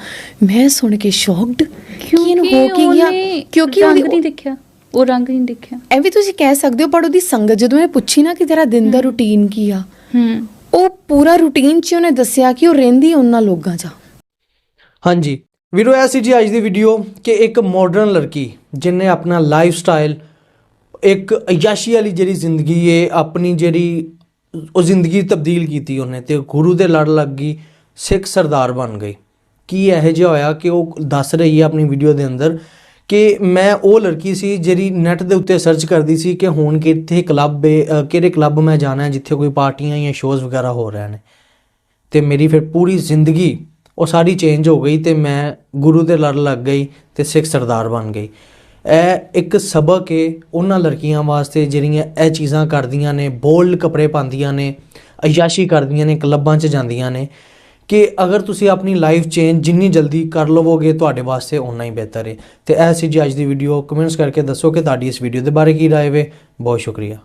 Speaker 3: ਮੈਂ ਸੁਣ ਕੇ ਸ਼ੌਕਡ ਕਿ ਇਹਨੂੰ ਹੋ ਕੀ ਗਿਆ?
Speaker 1: ਉਹਨੇ
Speaker 3: ਕਿਉਂਕਿ
Speaker 1: ਰੰਗ ਨਹੀਂ ਦੇਖਿਆ ਉਹ ਰੰਗ ਨਹੀਂ ਦੇਖਿਆ।
Speaker 3: ਐਵੇਂ ਤੁਸੀਂ ਕਹਿ ਸਕਦੇ ਹੋ ਪਰ ਉਹਦੀ ਸੰਗਤ ਜਦੋਂ ਮੈਂ ਪੁੱਛੀ ਨਾ ਕਿ ਤੇਰਾ ਦਿਨ ਦਾ ਰੁਟੀਨ ਕੀ ਆ
Speaker 1: ਹੂੰ।
Speaker 3: ਉਹ ਪੂਰਾ ਰੁਟੀਨ ਚ ਉਹਨੇ ਦੱਸਿਆ ਕਿ ਉਹ ਰਹਿੰਦੀ ਉਹਨਾਂ ਲੋਕਾਂ 'ਚ।
Speaker 2: ਹਾਂਜੀ। ਵੀਰੋ, ਇਹ ਸੀ ਜੀ ਅੱਜ ਦੀ ਵੀਡੀਓ ਕਿ ਇੱਕ ਮਾਡਰਨ ਲੜਕੀ ਜਿਨੇ ਆਪਣਾ ਲਾਈਫ ਸਟਾਈਲ ਇੱਕ ਅਯਾਸ਼ੀ ਵਾਲੀ ਜਿਹੜੀ ਜ਼ਿੰਦਗੀ ਏ, ਆਪਣੀ ਜਿਹੜੀ ਉਹ ਜ਼ਿੰਦਗੀ ਤਬਦੀਲ ਕੀਤੀ ਉਹਨੇ ਤੇ ਗੁਰੂ ਦੇ ਲੜ ਲੱਗ ਗਈ, ਸਿੱਖ ਸਰਦਾਰ ਬਣ ਗਈ। ਕੀ ਇਹੋ ਜਿਹਾ ਹੋਇਆ ਕਿ ਉਹ ਦੱਸ ਰਹੀ ਹੈ ਆਪਣੀ ਵੀਡੀਓ ਦੇ ਅੰਦਰ ਕਿ ਮੈਂ ਉਹ ਲੜਕੀ ਸੀ ਜਿਹੜੀ ਨੈਟ ਦੇ ਉੱਤੇ ਸਰਚ ਕਰਦੀ ਸੀ ਕਿ ਹੁਣ ਕਿੱਥੇ ਕਲੱਬ ਏ ਕਿਹੜੇ ਕਲੱਬ ਮੈਂ ਜਾਣਾ ਹੈ, ਜਿੱਥੇ ਕੋਈ ਪਾਰਟੀਆਂ ਜਾਂ ਸ਼ੋਜ਼ ਵਗੈਰਾ ਹੋ ਰਹੇ ਨੇ। ਤੇ ਮੇਰੀ ਫਿਰ ਪੂਰੀ ਜ਼ਿੰਦਗੀ ਉਹ ਸਾਰੀ ਚੇਂਜ ਹੋ ਗਈ ਤੇ ਮੈਂ ਗੁਰੂ ਦੇ ਲੜ ਲੱਗ ਗਈ ਤੇ ਸਿੱਖ ਸਰਦਾਰ ਬਣ ਗਈ। ਇਹ ਇੱਕ ਸਬਕ ਹੈ ਉਹਨਾਂ ਲੜਕੀਆਂ ਵਾਸਤੇ ਜਿਹੜੀਆਂ ਇਹ ਚੀਜ਼ਾਂ ਕਰਦੀਆਂ ਨੇ ਬੋਲਡ ਕੱਪੜੇ ਪਾਉਂਦੀਆਂ ਨੇ, ਅਯਾਸ਼ੀ ਕਰਦੀਆਂ ਨੇ, ਕਲੱਬਾਂ 'ਚ ਜਾਂਦੀਆਂ ਨੇ ਕਿ ਅਗਰ ਤੁਸੀਂ ਆਪਣੀ ਲਾਈਫ ਚੇਂਜ ਜਿੰਨੀ ਜਲਦੀ ਕਰ ਲਵੋਗੇ, ਤੁਹਾਡੇ ਵਾਸਤੇ ਓਨਾ ਹੀ ਬਿਹਤਰ ਹੈ ਤੇ ਇਹ ਸੀ ਜੀ ਅੱਜ ਦੀ ਵੀਡੀਓ ਕਮੈਂਟਸ ਕਰਕੇ ਦੱਸੋ ਕਿ ਤੁਹਾਡੀ ਇਸ ਵੀਡੀਓ ਦੇ ਬਾਰੇ ਕੀ ਰਾਏ ਵੇ। ਬਹੁਤ ਸ਼ੁਕਰੀਆ।